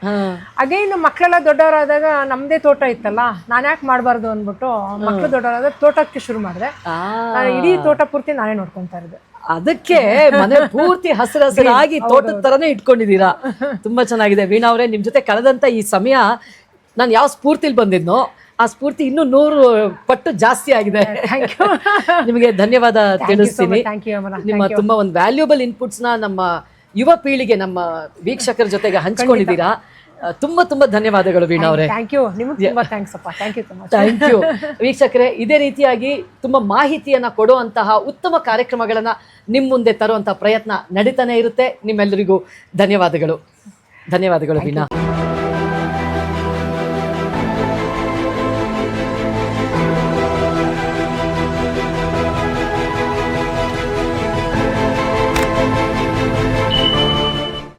ಅಗೇನು ಮಕ್ಕಳೆಲ್ಲ ದೊಡ್ಡವರಾದಾಗ ನಮ್ದೇ ತೋಟ ಇತ್ತಲ್ಲ ನಾನು ಯಾಕೆ ಮಾಡಬಾರ್ದು ಅಂದ್ಬಿಟ್ಟು ಮಕ್ಕಳು ದೊಡ್ಡವರಾದ್ರೆ ತೋಟಕ್ಕೆ ಶುರು ಮಾಡಿದೆ. ನಾನು ಇಡೀ ತೋಟ ಪೂರ್ತಿ ನಾನೇ ನೋಡ್ಕೊಂತಾ ಇರೋದು. ಅದಕ್ಕೆ ಮನೆ ಪೂರ್ತಿ ಹಸಿರು ಹಸಿರಾಗಿ ತೋಟದ ತರನೇ ಇಟ್ಕೊಂಡಿದ್ದೀರಾ? <laughs> ತುಂಬಾ ಚೆನ್ನಾಗಿದೆ. ವೀಣಾ ಅವರೇ ನಿಮ್ ಜೊತೆ ಕಳೆದಂತ ಈ ಸಮಯ ನಾನು ಯಾವ ಸ್ಫೂರ್ತಿಲಿ ಬಂದಿದ್ನೋ ಆ ಸ್ಫೂರ್ತಿ ಇನ್ನೂ ನೂರು ಪಟ್ಟು ಜಾಸ್ತಿ ಆಗಿದೆ. <laughs> ನಿಮಗೆ ಧನ್ಯವಾದ ತಿಳಿಸ್ತೀನಿ. ನಿಮ್ಮ ತುಂಬಾ ಒಂದು ವ್ಯಾಲ್ಯೂಬಲ್ ಇನ್ಪುಟ್ಸ್ನ ನಮ್ಮ ಯುವ ಪೀಳಿಗೆ ನಮ್ಮ ವೀಕ್ಷಕರ ಜೊತೆಗೆ ಹಂಚ್ಕೊಂಡಿದ್ದೀರಾ? ತುಂಬಾ ತುಂಬಾ ಧನ್ಯವಾದಗಳು ವೀಣಾ ಅವರೇ. ಥ್ಯಾಂಕ್ ಯು ನಿಮಗೆ ತುಂಬಾ ಥ್ಯಾಂಕ್ಸ್ ಅಪ್ಪ. ಥ್ಯಾಂಕ್ ಯು ಥ್ಯಾಂಕ್ ಯು ವೀಕ್ಷಕರೇ ಇದೇ ರೀತಿಯಾಗಿ ತುಂಬಾ ಮಾಹಿತಿಯನ್ನ ಕೊಡುವಂತಹ ಉತ್ತಮ ಕಾರ್ಯಕ್ರಮಗಳನ್ನ ನಿಮ್ಮ ಮುಂದೆ ತರುವಂತಹ ಪ್ರಯತ್ನ ನಡೀತಾನೆ ಇರುತ್ತೆ. ನಿಮ್ಮೆಲ್ಲರಿಗೂ ಧನ್ಯವಾದಗಳು. ಧನ್ಯವಾದಗಳು ವೀಣಾ.